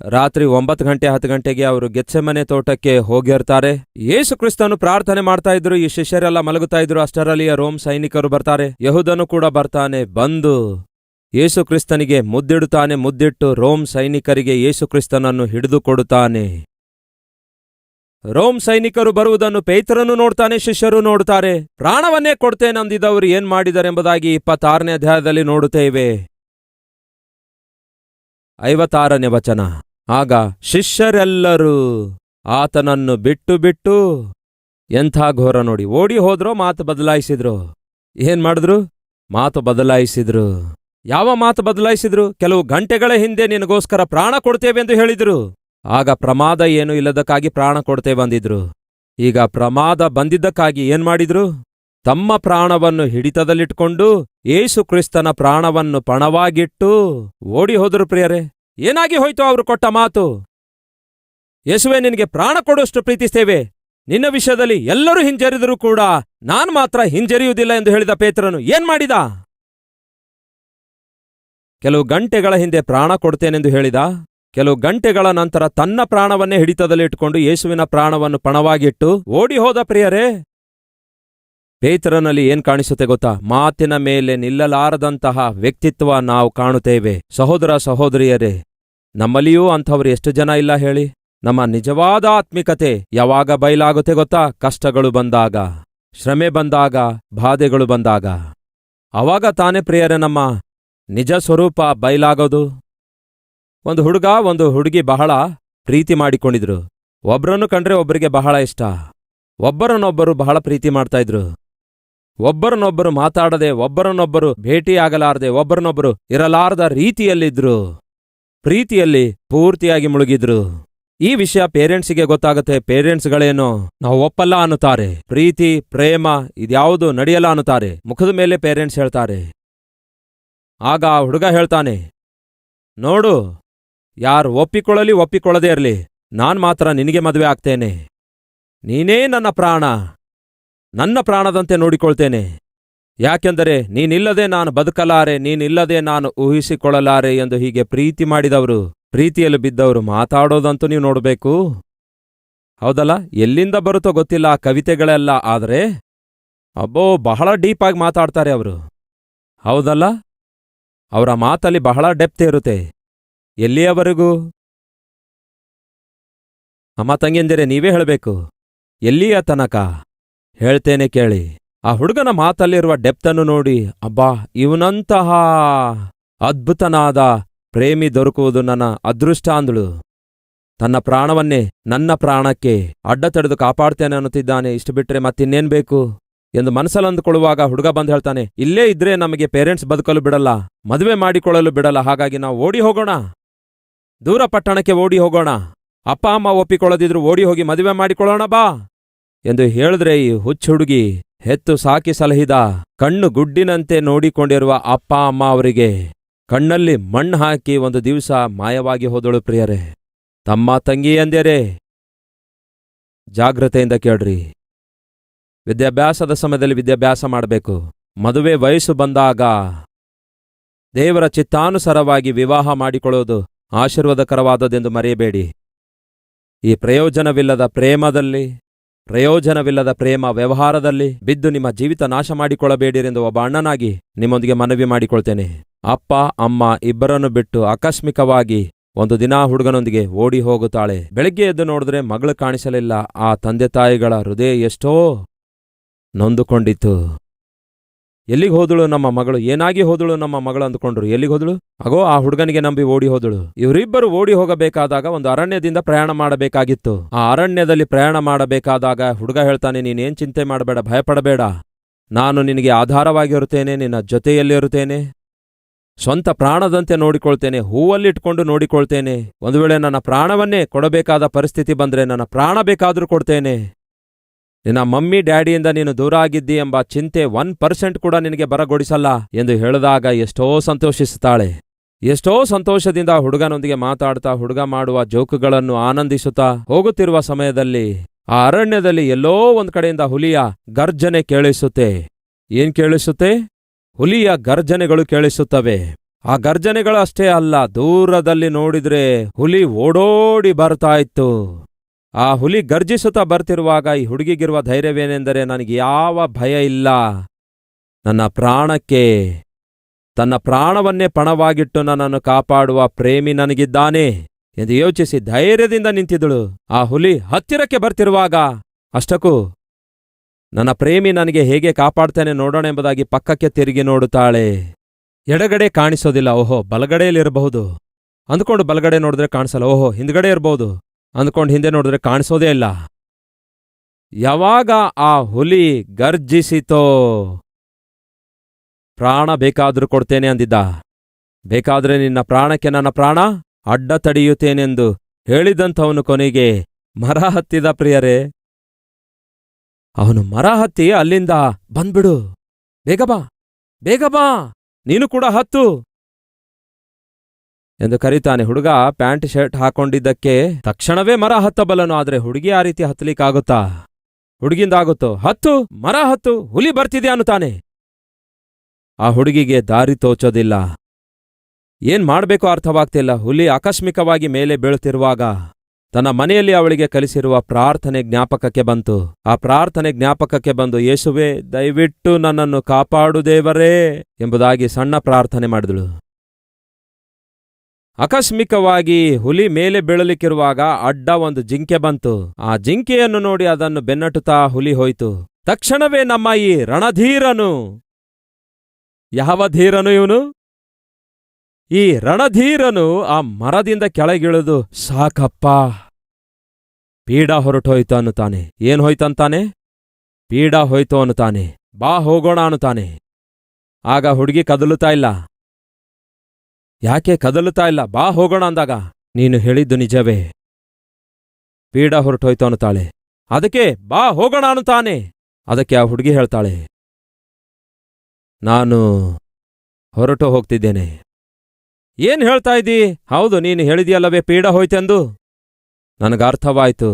A: ರಾತ್ರಿ ಒಂಬತ್ತು ಗಂಟೆ ಹತ್ತು ಗಂಟೆಗೆ ಅವರು ಗೆಚ್ಚೆಮನೆ ತೋಟಕ್ಕೆ ಹೋಗಿರ್ತಾರೆ. ಯೇಸು ಕ್ರಿಸ್ತನು ಪ್ರಾರ್ಥನೆ ಮಾಡ್ತಾ ಇದ್ರು, ಈ ಶಿಷ್ಯರೆಲ್ಲ ಮಲಗುತ್ತಾ ಇದ್ರು ಅಷ್ಟರಲ್ಲಿಯ ರೋಮ್ ಸೈನಿಕರು ಬರ್ತಾರೆ. ಯಹುದನು ಕೂಡ ಬರ್ತಾನೆ, ಬಂದು ಯೇಸು ಕ್ರಿಸ್ತನಿಗೆ ಮುದ್ದಿಡುತ್ತಾನೆ, ಮುದ್ದಿಟ್ಟು ರೋಮ್ ಸೈನಿಕರಿಗೆ ಯೇಸು ಕ್ರಿಸ್ತನನ್ನು ಹಿಡಿದು ಕೊಡುತ್ತಾನೆ. ರೋಮ್ ಸೈನಿಕರು ಬರುವುದನ್ನು ಪೇತ್ರನು ನೋಡ್ತಾನೆ, ಶಿಷ್ಯರು ನೋಡುತ್ತಾರೆ. ಪ್ರಾಣವನ್ನೇ ಕೊಡ್ತೇನಂದಿದವರು ಏನ್ ಮಾಡಿದರೆಂಬುದಾಗಿ ಇಪ್ಪತ್ತಾರನೇ ಅಧ್ಯಾಯದಲ್ಲಿ ನೋಡುತ್ತೇವೆ. ಐವತ್ತಾರನೇ ವಚನ. ಆಗ ಶಿಷ್ಯರೆಲ್ಲರೂ ಆತನನ್ನು ಬಿಟ್ಟು ಬಿಟ್ಟು ಎಂಥ ಘೋರ ನೋಡಿ, ಓಡಿ ಹೋದ್ರೋ ಮಾತು ಬದಲಾಯಿಸಿದ್ರು. ಏನ್ ಮಾಡಿದ್ರು? ಮಾತು ಬದಲಾಯಿಸಿದ್ರು. ಯಾವ ಮಾತು ಬದಲಾಯಿಸಿದ್ರು? ಕೆಲವು ಗಂಟೆಗಳ ಹಿಂದೆ ನಿನಗೋಸ್ಕರ ಪ್ರಾಣ ಕೊಡ್ತೇವೆ ಎಂದು ಹೇಳಿದ್ರು. ಆಗ ಪ್ರಮಾದ ಏನು ಇಲ್ಲದಕ್ಕಾಗಿ ಪ್ರಾಣ ಕೊಡ್ತೇವೆ ಬಂದಿದ್ರು ಈಗ ಪ್ರಮಾದ ಬಂದಿದ್ದಕ್ಕಾಗಿ ಏನ್ ಮಾಡಿದ್ರು? ತಮ್ಮ ಪ್ರಾಣವನ್ನು ಹಿಡಿತದಲ್ಲಿಟ್ಕೊಂಡು ಏಸು ಕ್ರಿಸ್ತನ ಪ್ರಾಣವನ್ನು ಪಣವಾಗಿಟ್ಟು ಓಡಿ ಹೋದರು ಪ್ರಿಯರೇ. ಏನಾಗಿ ಹೋಯ್ತು ಅವರು ಕೊಟ್ಟ ಮಾತು? ಯೇಸುವೆ, ನಿನಗೆ ಪ್ರಾಣ ಕೊಡುವಷ್ಟು ಪ್ರೀತಿಸ್ತೇವೆ. ನಿನ್ನ ವಿಷಯದಲ್ಲಿ ಎಲ್ಲರೂ ಹಿಂಜರಿದರೂ ಕೂಡ ನಾನು ಮಾತ್ರ ಹಿಂಜರಿಯುವುದಿಲ್ಲ ಎಂದು ಹೇಳಿದ ಪೇತ್ರನು ಏನ್ ಮಾಡಿದ? ಕೆಲವು ಗಂಟೆಗಳ ಹಿಂದೆ ಪ್ರಾಣ ಕೊಡ್ತೇನೆಂದು ಹೇಳಿದ. ಕೆಲವು ಗಂಟೆಗಳ ನಂತರ ತನ್ನ ಪ್ರಾಣವನ್ನೇ ಹಿಡಿತದಲ್ಲಿಟ್ಟುಕೊಂಡು ಯೇಸುವಿನ ಪ್ರಾಣವನ್ನು ಪಣವಾಗಿಟ್ಟು ಓಡಿ ಹೋದ ಪ್ರಿಯರೇ ಪೇತ್ರನಲ್ಲಿ ಏನ್ ಕಾಣಿಸುತ್ತೆ ಗೊತ್ತಾ? ಮಾತಿನ ಮೇಲೆ ನಿಲ್ಲಲಾರದಂತಹ ವ್ಯಕ್ತಿತ್ವ ನಾವು ಕಾಣುತ್ತೇವೆ. ಸಹೋದರ ಸಹೋದರಿಯರೇ, ನಮ್ಮಲ್ಲಿಯೂ ಅಂಥವ್ರು ಎಷ್ಟು ಜನ ಇಲ್ಲ ಹೇಳಿ? ನಮ್ಮ ನಿಜವಾದ ಆತ್ಮಿಕತೆ ಯಾವಾಗ ಬಯಲಾಗುತ್ತೆ ಗೊತ್ತಾ? ಕಷ್ಟಗಳು ಬಂದಾಗ, ಶ್ರಮೆ ಬಂದಾಗ, ಬಾಧೆಗಳು ಬಂದಾಗ. ಅವಾಗ ತಾನೇ ಪ್ರಿಯರೇ ನಮ್ಮ ನಿಜ ಸ್ವರೂಪ ಬಯಲಾಗೋದು. ಒಂದು ಹುಡುಗ ಒಂದು ಹುಡುಗಿ ಬಹಳ ಪ್ರೀತಿ ಮಾಡಿಕೊಂಡಿದ್ರು. ಒಬ್ರನ್ನು ಕಂಡ್ರೆ ಒಬ್ಬರಿಗೆ ಬಹಳ ಇಷ್ಟ. ಒಬ್ಬರನ್ನೊಬ್ಬರು ಬಹಳ ಪ್ರೀತಿ ಮಾಡ್ತಾ ಇದ್ರು. ಒಬ್ಬರನ್ನೊಬ್ಬರು ಮಾತಾಡದೆ, ಒಬ್ಬರನ್ನೊಬ್ಬರು ಭೇಟಿಯಾಗಲಾರದೆ, ಒಬ್ಬರನ್ನೊಬ್ಬರು ಇರಲಾರದ ರೀತಿಯಲ್ಲಿದ್ರು. ಪ್ರೀತಿಯಲ್ಲಿ ಪೂರ್ತಿಯಾಗಿ ಮುಳುಗಿದ್ರು. ಈ ವಿಷಯ ಪೇರೆಂಟ್ಸಿಗೆ ಗೊತ್ತಾಗುತ್ತೆ. ಪೇರೆಂಟ್ಸ್ಗಳೇನೋ? ನಾವು ಒಪ್ಪಲ್ಲ ಅನ್ನುತ್ತಾರೆ. ಪ್ರೀತಿ, ಪ್ರೇಮ ಇದ್ಯಾವುದು ನಡೆಯಲ್ಲ ಅನ್ನುತ್ತಾರೆ. ಮುಖದ ಮೇಲೆ ಪೇರೆಂಟ್ಸ್ ಹೇಳ್ತಾರೆ. ಆಗ ಆ ಹುಡುಗ ಹೇಳ್ತಾನೆ, ನೋಡು, ಯಾರು ಒಪ್ಪಿಕೊಳ್ಳಲಿ ಒಪ್ಪಿಕೊಳ್ಳದೇ ಇರಲಿ. ನಾನ್ ಮಾತ್ರ ನಿನಗೆ ಮದುವೆ ಆಗ್ತೇನೆ. ನೀನೇ ನನ್ನ ಪ್ರಾಣ. ನನ್ನ ಪ್ರಾಣದಂತೆ ನೋಡಿಕೊಳ್ತೇನೆ. ಯಾಕೆಂದರೆ ನೀನಿಲ್ಲದೆ ನಾನು ಬದುಕಲಾರೆ, ನೀನಿಲ್ಲದೆ ನಾನು ಊಹಿಸಿಕೊಳ್ಳಲಾರೆ ಎಂದು ಹೀಗೆ ಪ್ರೀತಿ ಮಾಡಿದವರು, ಪ್ರೀತಿಯಲ್ಲಿ ಬಿದ್ದವರು ಮಾತಾಡೋದಂತೂ ನೀವು ನೋಡಬೇಕು. ಹೌದಲ್ಲ? ಎಲ್ಲಿಂದ ಬರುತ್ತೋ ಗೊತ್ತಿಲ್ಲ ಆ ಕವಿತೆಗಳೆಲ್ಲ, ಆದರೆ ಅಬ್ಬೋ, ಬಹಳ ಡೀಪಾಗಿ ಮಾತಾಡ್ತಾರೆ ಅವರು. ಹೌದಲ್ಲ? ಅವರ ಮಾತಲ್ಲಿ ಬಹಳ ಡೆಪ್ತ್ ಇರುತ್ತೆ. ಎಲ್ಲಿಯವರೆಗೂ? ಅಮ್ಮ ತಂಗಿಯಂದಿರೆ, ನೀವೇ ಹೇಳಬೇಕು. ಎಲ್ಲಿಯ ತನಕ? ಹೇಳ್ತೇನೆ ಕೇಳಿ, ಆ ಹುಡುಗನ ಮಾತಲ್ಲಿರುವ ಡೆಪ್ತನ್ನು ನೋಡಿ, ಅಬ್ಬಾ, ಇವನಂತಹ ಅದ್ಭುತನಾದ ಪ್ರೇಮಿ ದೊರಕುವುದು ನನ್ನ ಅದೃಷ್ಟ ಅಂದಳು. ತನ್ನ ಪ್ರಾಣವನ್ನೇ ನನ್ನ ಪ್ರಾಣಕ್ಕೆ ಅಡ್ಡ ತಡೆದು ಕಾಪಾಡ್ತೇನೆ ಅನ್ನುತ್ತಿದ್ದಾನೆ, ಇಷ್ಟು ಬಿಟ್ರೆ ಮತ್ತಿನ್ನೇನ್ ಬೇಕು? ಎಂದು ಮನಸ್ಸಲ್ಲಿ ಅಂದುಕೊಳ್ಳುವಾಗ ಹುಡುಗ ಬಂದು ಹೇಳ್ತಾನೆ, ಇಲ್ಲೇ ಇದ್ರೆ ನಮಗೆ ಪೇರೆಂಟ್ಸ್ ಬದುಕಲು ಬಿಡಲ್ಲ, ಮದುವೆ ಮಾಡಿಕೊಳ್ಳಲು ಬಿಡಲ್ಲ, ಹಾಗಾಗಿ ನಾವು ಓಡಿ ಹೋಗೋಣ. ದೂರ ಪಟ್ಟಣಕ್ಕೆ ಓಡಿ ಹೋಗೋಣ. ಅಪ್ಪ, ಅಮ್ಮ ಒಪ್ಪಿಕೊಳ್ಳದಿದ್ರು ಓಡಿ ಹೋಗಿ ಮದುವೆ ಮಾಡಿಕೊಳ್ಳೋಣ ಬಾ. ಎಂದು ಹೇಳಿದ್ರೆ ಈ ಹುಚ್ಚ ಹುಡುಗಿ ಹೆತ್ತು ಸಾಕಿ ಸಲಹಿದ ಕಣ್ಣು ಗುಡ್ಡಿನಂತೆ ನೋಡಿಕೊಂಡಿರುವ ಅಪ್ಪ, ಅಮ್ಮ ಅವರಿಗೆ ಕಣ್ಣಲ್ಲಿ ಮಣ್ಣು ಹಾಕಿ ಒಂದು ದಿವಸ ಮಾಯವಾಗಿ ಹೋದಳು ಪ್ರಿಯರೇ. ತಮ್ಮ ತಂಗಿ ಎಂದೇರೇ ಜಾಗ್ರತೆಯಿಂದ ಕೇಳ್ರಿ. ವಿದ್ಯಾಭ್ಯಾಸದ ಸಮಯದಲ್ಲಿ ವಿದ್ಯಾಭ್ಯಾಸ ಮಾಡಬೇಕು. ಮದುವೆ ವಯಸ್ಸು ಬಂದಾಗ ದೇವರ ಚಿತ್ತಾನುಸಾರವಾಗಿ ವಿವಾಹ ಮಾಡಿಕೊಳ್ಳುವುದು ಆಶೀರ್ವಾದಕರವಾದದೆಂದು ಮರೆಯಬೇಡಿ. ಈ ಪ್ರಯೋಜನವಿಲ್ಲದ ಪ್ರೇಮದಲ್ಲಿ ಪ್ರಯೋಜನವಿಲ್ಲದ ಪ್ರೇಮ ವ್ಯವಹಾರದಲ್ಲಿ ಬಿದ್ದು ನಿಮ್ಮ ಜೀವಿತ ನಾಶ ಮಾಡಿಕೊಳ್ಳಬೇಡಿರೆಂದು ಒಬ್ಬ ಅಣ್ಣನಾಗಿ ನಿಮ್ಮೊಂದಿಗೆ ಮನವಿ ಮಾಡಿಕೊಳ್ತೇನೆ. ಅಪ್ಪ, ಅಮ್ಮ ಇಬ್ಬರನ್ನು ಬಿಟ್ಟು ಆಕಸ್ಮಿಕವಾಗಿ ಒಂದು ದಿನ ಹುಡುಗನೊಂದಿಗೆ ಓಡಿ ಹೋಗುತ್ತಾಳೆ. ಬೆಳಿಗ್ಗೆ ಎದ್ದು ನೋಡಿದ್ರೆ ಮಗಳು ಕಾಣಿಸಲಿಲ್ಲ. ಆ ತಂದೆ ತಾಯಿಗಳ ಹೃದಯ ಎಷ್ಟೋ ನೊಂದುಕೊಂಡಿತು ಎಲ್ಲಿಗೆ ಹೋದಳು ನಮ್ಮ ಮಗಳು? ಏನಾಗಿ ಹೋದಳು ನಮ್ಮ ಮಗಳು ಅಂದ್ಕೊಂಡ್ರು? ಎಲ್ಲಿಗೆ ಹೋದಳು? ಅಗೋ, ಆ ಹುಡುಗನಿಗೆ ನಂಬಿ ಓಡಿ ಹೋದಳು. ಇವರಿಬ್ಬರು ಓಡಿ ಹೋಗಬೇಕಾದಾಗ ಒಂದು ಅರಣ್ಯದಿಂದ ಪ್ರಯಾಣ ಮಾಡಬೇಕಾಗಿತ್ತು. ಆ ಅರಣ್ಯದಲ್ಲಿ ಪ್ರಯಾಣ ಮಾಡಬೇಕಾದಾಗ ಹುಡುಗ ಹೇಳ್ತಾನೆ, ನೀನೇನ್ ಚಿಂತೆ ಮಾಡಬೇಡ, ಭಯಪಡಬೇಡ. ನಾನು ನಿನಗೆ ಆಧಾರವಾಗಿರುತ್ತೇನೆ ನಿನ್ನ ಜೊತೆಯಲ್ಲಿರುತ್ತೇನೆ ಸ್ವಂತ ಪ್ರಾಣದಂತೆ ನೋಡಿಕೊಳ್ತೇನೆ, ಹೂವಲ್ಲಿಟ್ಕೊಂಡು ನೋಡಿಕೊಳ್ತೇನೆ. ಒಂದು ವೇಳೆ ನನ್ನ ಪ್ರಾಣವನ್ನೇ ಕೊಡಬೇಕಾದ ಪರಿಸ್ಥಿತಿ ಬಂದ್ರೆ ನನ್ನ ಪ್ರಾಣ ಬೇಕಾದರೂ ಕೊಡ್ತೇನೆ. ನಿನ್ನ ಮಮ್ಮಿ ಡ್ಯಾಡಿಯಿಂದ ನೀನು ದೂರ ಆಗಿದ್ದಿ ಎಂಬ ಚಿಂತೆ ಒನ್ ಪರ್ಸೆಂಟ್ ಕೂಡ ನಿನಗೆ ಬರಗೊಡಿಸಲ್ಲ ಎಂದು ಹೇಳಿದಾಗ ಎಷ್ಟೋ ಸಂತೋಷಿಸುತ್ತಾಳೆ. ಎಷ್ಟೋ ಸಂತೋಷದಿಂದ ಹುಡುಗನೊಂದಿಗೆ ಮಾತಾಡ್ತಾ ಹುಡುಗ ಮಾಡುವ ಜೋಕುಗಳನ್ನು ಆನಂದಿಸುತ್ತಾ ಹೋಗುತ್ತಿರುವ ಸಮಯದಲ್ಲಿ ಆ ಅರಣ್ಯದಲ್ಲಿ ಎಲ್ಲೋ ಒಂದ್ ಕಡೆಯಿಂದ ಹುಲಿಯ ಗರ್ಜನೆ ಕೇಳಿಸುತ್ತೆ. ಏನ್ ಕೇಳಿಸುತ್ತೆ? ಹುಲಿಯ ಗರ್ಜನೆಗಳು ಕೇಳಿಸುತ್ತವೆ. ಆ ಗರ್ಜನೆಗಳು ಅಷ್ಟೇ ಅಲ್ಲ, ದೂರದಲ್ಲಿ ನೋಡಿದ್ರೆ ಹುಲಿ ಓಡೋಡಿ ಬರ್ತಾ ಇತ್ತು. ಆ ಹುಲಿ ಗರ್ಜಿಸುತ್ತಾ ಬರ್ತಿರುವಾಗ ಈ ಹುಡುಗಿಗಿರುವ ಧೈರ್ಯವೇನೆಂದರೆ ನನಗೆ ಯಾವ ಭಯ ಇಲ್ಲ. ನನ್ನ ಪ್ರಾಣಕ್ಕೆ, ತನ್ನ ಪ್ರಾಣವನ್ನೇ ಪಣವಾಗಿಟ್ಟು ನನ್ನನ್ನು ಕಾಪಾಡುವ ಪ್ರೇಮಿ ನನಗಿದ್ದಾನೆ ಎಂದು ಯೋಚಿಸಿ ಧೈರ್ಯದಿಂದ ನಿಂತಿದ್ದಳು. ಆ ಹುಲಿ ಹತ್ತಿರಕ್ಕೆ ಬರ್ತಿರುವಾಗ, ಅಷ್ಟಕ್ಕೂ ನನ್ನ ಪ್ರೇಮಿ ನನಗೆ ಹೇಗೆ ಕಾಪಾಡ್ತೇನೆ ನೋಡೋಣ ಎಂಬುದಾಗಿ ಪಕ್ಕಕ್ಕೆ ತಿರುಗಿ ನೋಡುತ್ತಾಳೆ. ಎಡಗಡೆ ಕಾಣಿಸೋದಿಲ್ಲ, ಓಹೋ, ಬಲಗಡೆಯಲ್ಲಿರಬಹುದು. ಅಂದ್ಕೊಂಡು ಬಲಗಡೆ ನೋಡಿದ್ರೆ ಕಾಣಿಸಲ್ಲ, ಓಹೋ, ಹಿಂದ್ಗಡೆ ಇರಬಹುದು. ಅಂದ್ಕೊಂಡು ಹಿಂದೆ ನೋಡಿದ್ರೆ ಕಾಣಿಸೋದೇ ಇಲ್ಲ. ಯಾವಾಗ ಆ ಹುಲಿ ಗರ್ಜಿಸಿತೋ? ಪ್ರಾಣ ಬೇಕಾದರೂ ಕೊಡ್ತೇನೆ ಅಂದಿದ್ದ. ಬೇಕಾದ್ರೆ ನಿನ್ನ ಪ್ರಾಣಕ್ಕೆ ನನ್ನ ಪ್ರಾಣ ಅಡ್ಡ ತಡೆಯುತ್ತೇನೆಂದು ಹೇಳಿದಂಥವನು ಕೊನೆಗೆ ಮರ ಹತ್ತಿದ ಪ್ರಿಯರೇ. ಅವನು ಮರ ಹತ್ತಿ ಅಲ್ಲಿಂದ ಬಂದ್ಬಿಡು. ಬೇಗ ಬಾ. ಬೇಗ ಬಾ. ನೀನು ಕೂಡ ಹತ್ತು. ಎಂದು ಕರೀತಾನೆ, ಹುಡುಗ, ಪ್ಯಾಂಟ್, ಶರ್ಟ್ ಹಾಕೊಂಡಿದ್ದಕ್ಕೆ ತಕ್ಷಣವೇ ಮರ ಹತ್ತಬಲ್ಲನು, ಆದ್ರೆ ಹುಡುಗಿ ಆ ರೀತಿ ಹತ್ತಲಿಕ್ಕಾಗುತ್ತಾ? ಹುಡುಗಿಂದಾಗುತ್ತೋ? ಹತ್ತು, ಮರ ಹತ್ತು, ಹುಲಿ ಬರ್ತಿದೆ ಅನ್ನುತ್ತಾನೆ. ಆ ಹುಡುಗಿಗೆ ದಾರಿ ತೋಚೋದಿಲ್ಲ. ಏನ್ ಮಾಡಬೇಕು ಅರ್ಥವಾಗ್ತಿಲ್ಲ. ಹುಲಿ ಆಕಸ್ಮಿಕವಾಗಿ ಮೇಲೆ ಬೀಳುತ್ತಿರುವಾಗ ತನ್ನ ಮನೆಯಲ್ಲಿ ಅವಳಿಗೆ ಕಲಿಸಿರುವ ಪ್ರಾರ್ಥನೆ ಜ್ಞಾಪಕಕ್ಕೆ ಬಂತು. ಆ ಪ್ರಾರ್ಥನೆ ಜ್ಞಾಪಕಕ್ಕೆ ಬಂದು, ಯೇಸುವೆ, ದಯವಿಟ್ಟು ನನ್ನನ್ನು ಕಾಪಾಡು ದೇವರೇ ಎಂಬುದಾಗಿ ಸಣ್ಣ ಪ್ರಾರ್ಥನೆ ಮಾಡಿದಳು. ಆಕಸ್ಮಿಕವಾಗಿ ಹುಲಿ ಮೇಲೆ ಬೀಳಲಿಕ್ಕಿರುವಾಗ ಅಡ್ಡ ಒಂದು ಜಿಂಕೆ ಬಂತು. ಆ ಜಿಂಕೆಯನ್ನು ನೋಡಿ ಅದನ್ನು ಬೆನ್ನಟ್ಟುತ್ತಾ ಹುಲಿ ಹೋಯಿತು. ತಕ್ಷಣವೇ ನಮ್ಮ ಈ ರಣಧೀರನು. ಯಾವ ಧೀರನು ಇವನು? ಈ ರಣಧೀರನು ಆ ಮರದಿಂದ ಕೆಳಗಿಳಿದು, ಸಾಕಪ್ಪ, ಪೀಡ ಹೊರಟೋಯ್ತು ಅನ್ನುತ್ತಾನೆ. ಏನ್ ಹೋಯ್ತಂತಾನೆ ಪೀಡ ಹೋಯ್ತು ಅನ್ನುತ್ತಾನೆ. ಬಾ ಹೋಗೋಣ ಅನ್ನುತ್ತಾನೆ. ಆಗ ಹುಡುಗಿ ಕದಲುತ್ತಾ ಇಲ್ಲ. ಯಾಕೆ ಕದಲುತ್ತಾ ಇಲ್ಲ? ಬಾ ಹೋಗೋಣ ಅಂದಾಗ, ನೀನು ಹೇಳಿದ್ದು ನಿಜವೇ. ಪೀಡ ಹೊರಟೋಯ್ತು ಅನ್ನುತ್ತಾಳೆ ಅದಕ್ಕೆ ಬಾ ಹೋಗೋಣ ಅನ್ನುತ್ತಾನೆ. ಅದಕ್ಕೆ ಆ ಹುಡುಗಿ ಹೇಳ್ತಾಳೆ, ನಾನು ಹೊರಟು ಹೋಗ್ತಿದ್ದೇನೆ. ಏನ್ ಹೇಳ್ತಾ ಇದ್ದೀ? ಹೌದು, ನೀನು ಹೇಳಿದೆಯಲ್ಲವೇ ಪೀಡ ಹೋಯ್ತೆಂದು? ನನಗರ್ಥವಾಯ್ತು.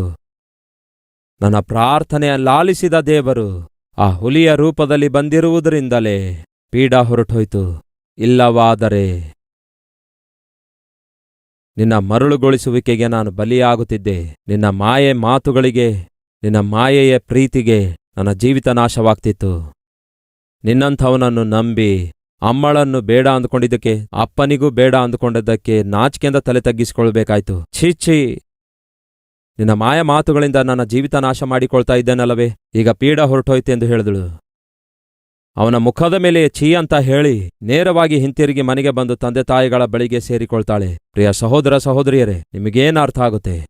A: ನನ್ನ ಪ್ರಾರ್ಥನೆಯ ಲಾಲಿಸಿದ ದೇವರು ಆ ಹುಲಿಯ ರೂಪದಲ್ಲಿ ಬಂದಿರುವುದರಿಂದಲೇ ಪೀಡ ಹೊರಟೋಯ್ತು. ಇಲ್ಲವಾದರೆ ನಿನ್ನ ಮರಳುಗೊಳಿಸುವಿಕೆಗೆ ನಾನು ಬಲಿಯಾಗುತ್ತಿದ್ದೆ. ನಿನ್ನ ಮಾಯೆ ಮಾತುಗಳಿಗೆ, ನಿನ್ನ ಮಾಯೆಯ ಪ್ರೀತಿಗೆ ನನ್ನ ಜೀವಿತ ನಾಶವಾಗ್ತಿತ್ತು. ನಿನ್ನಂಥವನನ್ನು ನಂಬಿ ಅಮ್ಮಳನ್ನು ಬೇಡ ಅಂದುಕೊಂಡಿದ್ದಕ್ಕೆ, ಅಪ್ಪನಿಗೂ ಬೇಡ ಅಂದುಕೊಂಡಿದ್ದಕ್ಕೆ ನಾಚಿಕೆಯಿಂದ ತಲೆ ತಗ್ಗಿಸಿಕೊಳ್ಬೇಕಾಯ್ತು ಛೀ. ನಿನ್ನ ಮಾಯ ಮಾತುಗಳಿಂದ ನನ್ನ ಜೀವಿತ ನಾಶ ಮಾಡಿಕೊಳ್ತಾ ಇದ್ದೇನಲ್ಲವೇ? ಈಗ ಪೀಡ ಹೊರಟೋಯ್ತು ಎಂದು ಹೇಳಿದಳು. ಅವನ ಮುಖದ ಮೇಲೆ ಛೀ ಅಂತ ಹೇಳಿ ನೇರವಾಗಿ ಹಿಂತಿರುಗಿ ಮನೆಗೆ ಬಂದು ತಂದೆ ತಾಯಿಗಳ ಬಳಿಗೆ ಸೇರಿಕೊಳ್ತಾಳೆ. ಪ್ರಿಯ ಸಹೋದರ ಸಹೋದರಿಯರೇ, ನಿಮಗೇನು ಅರ್ಥ ಆಗುತ್ತೆ?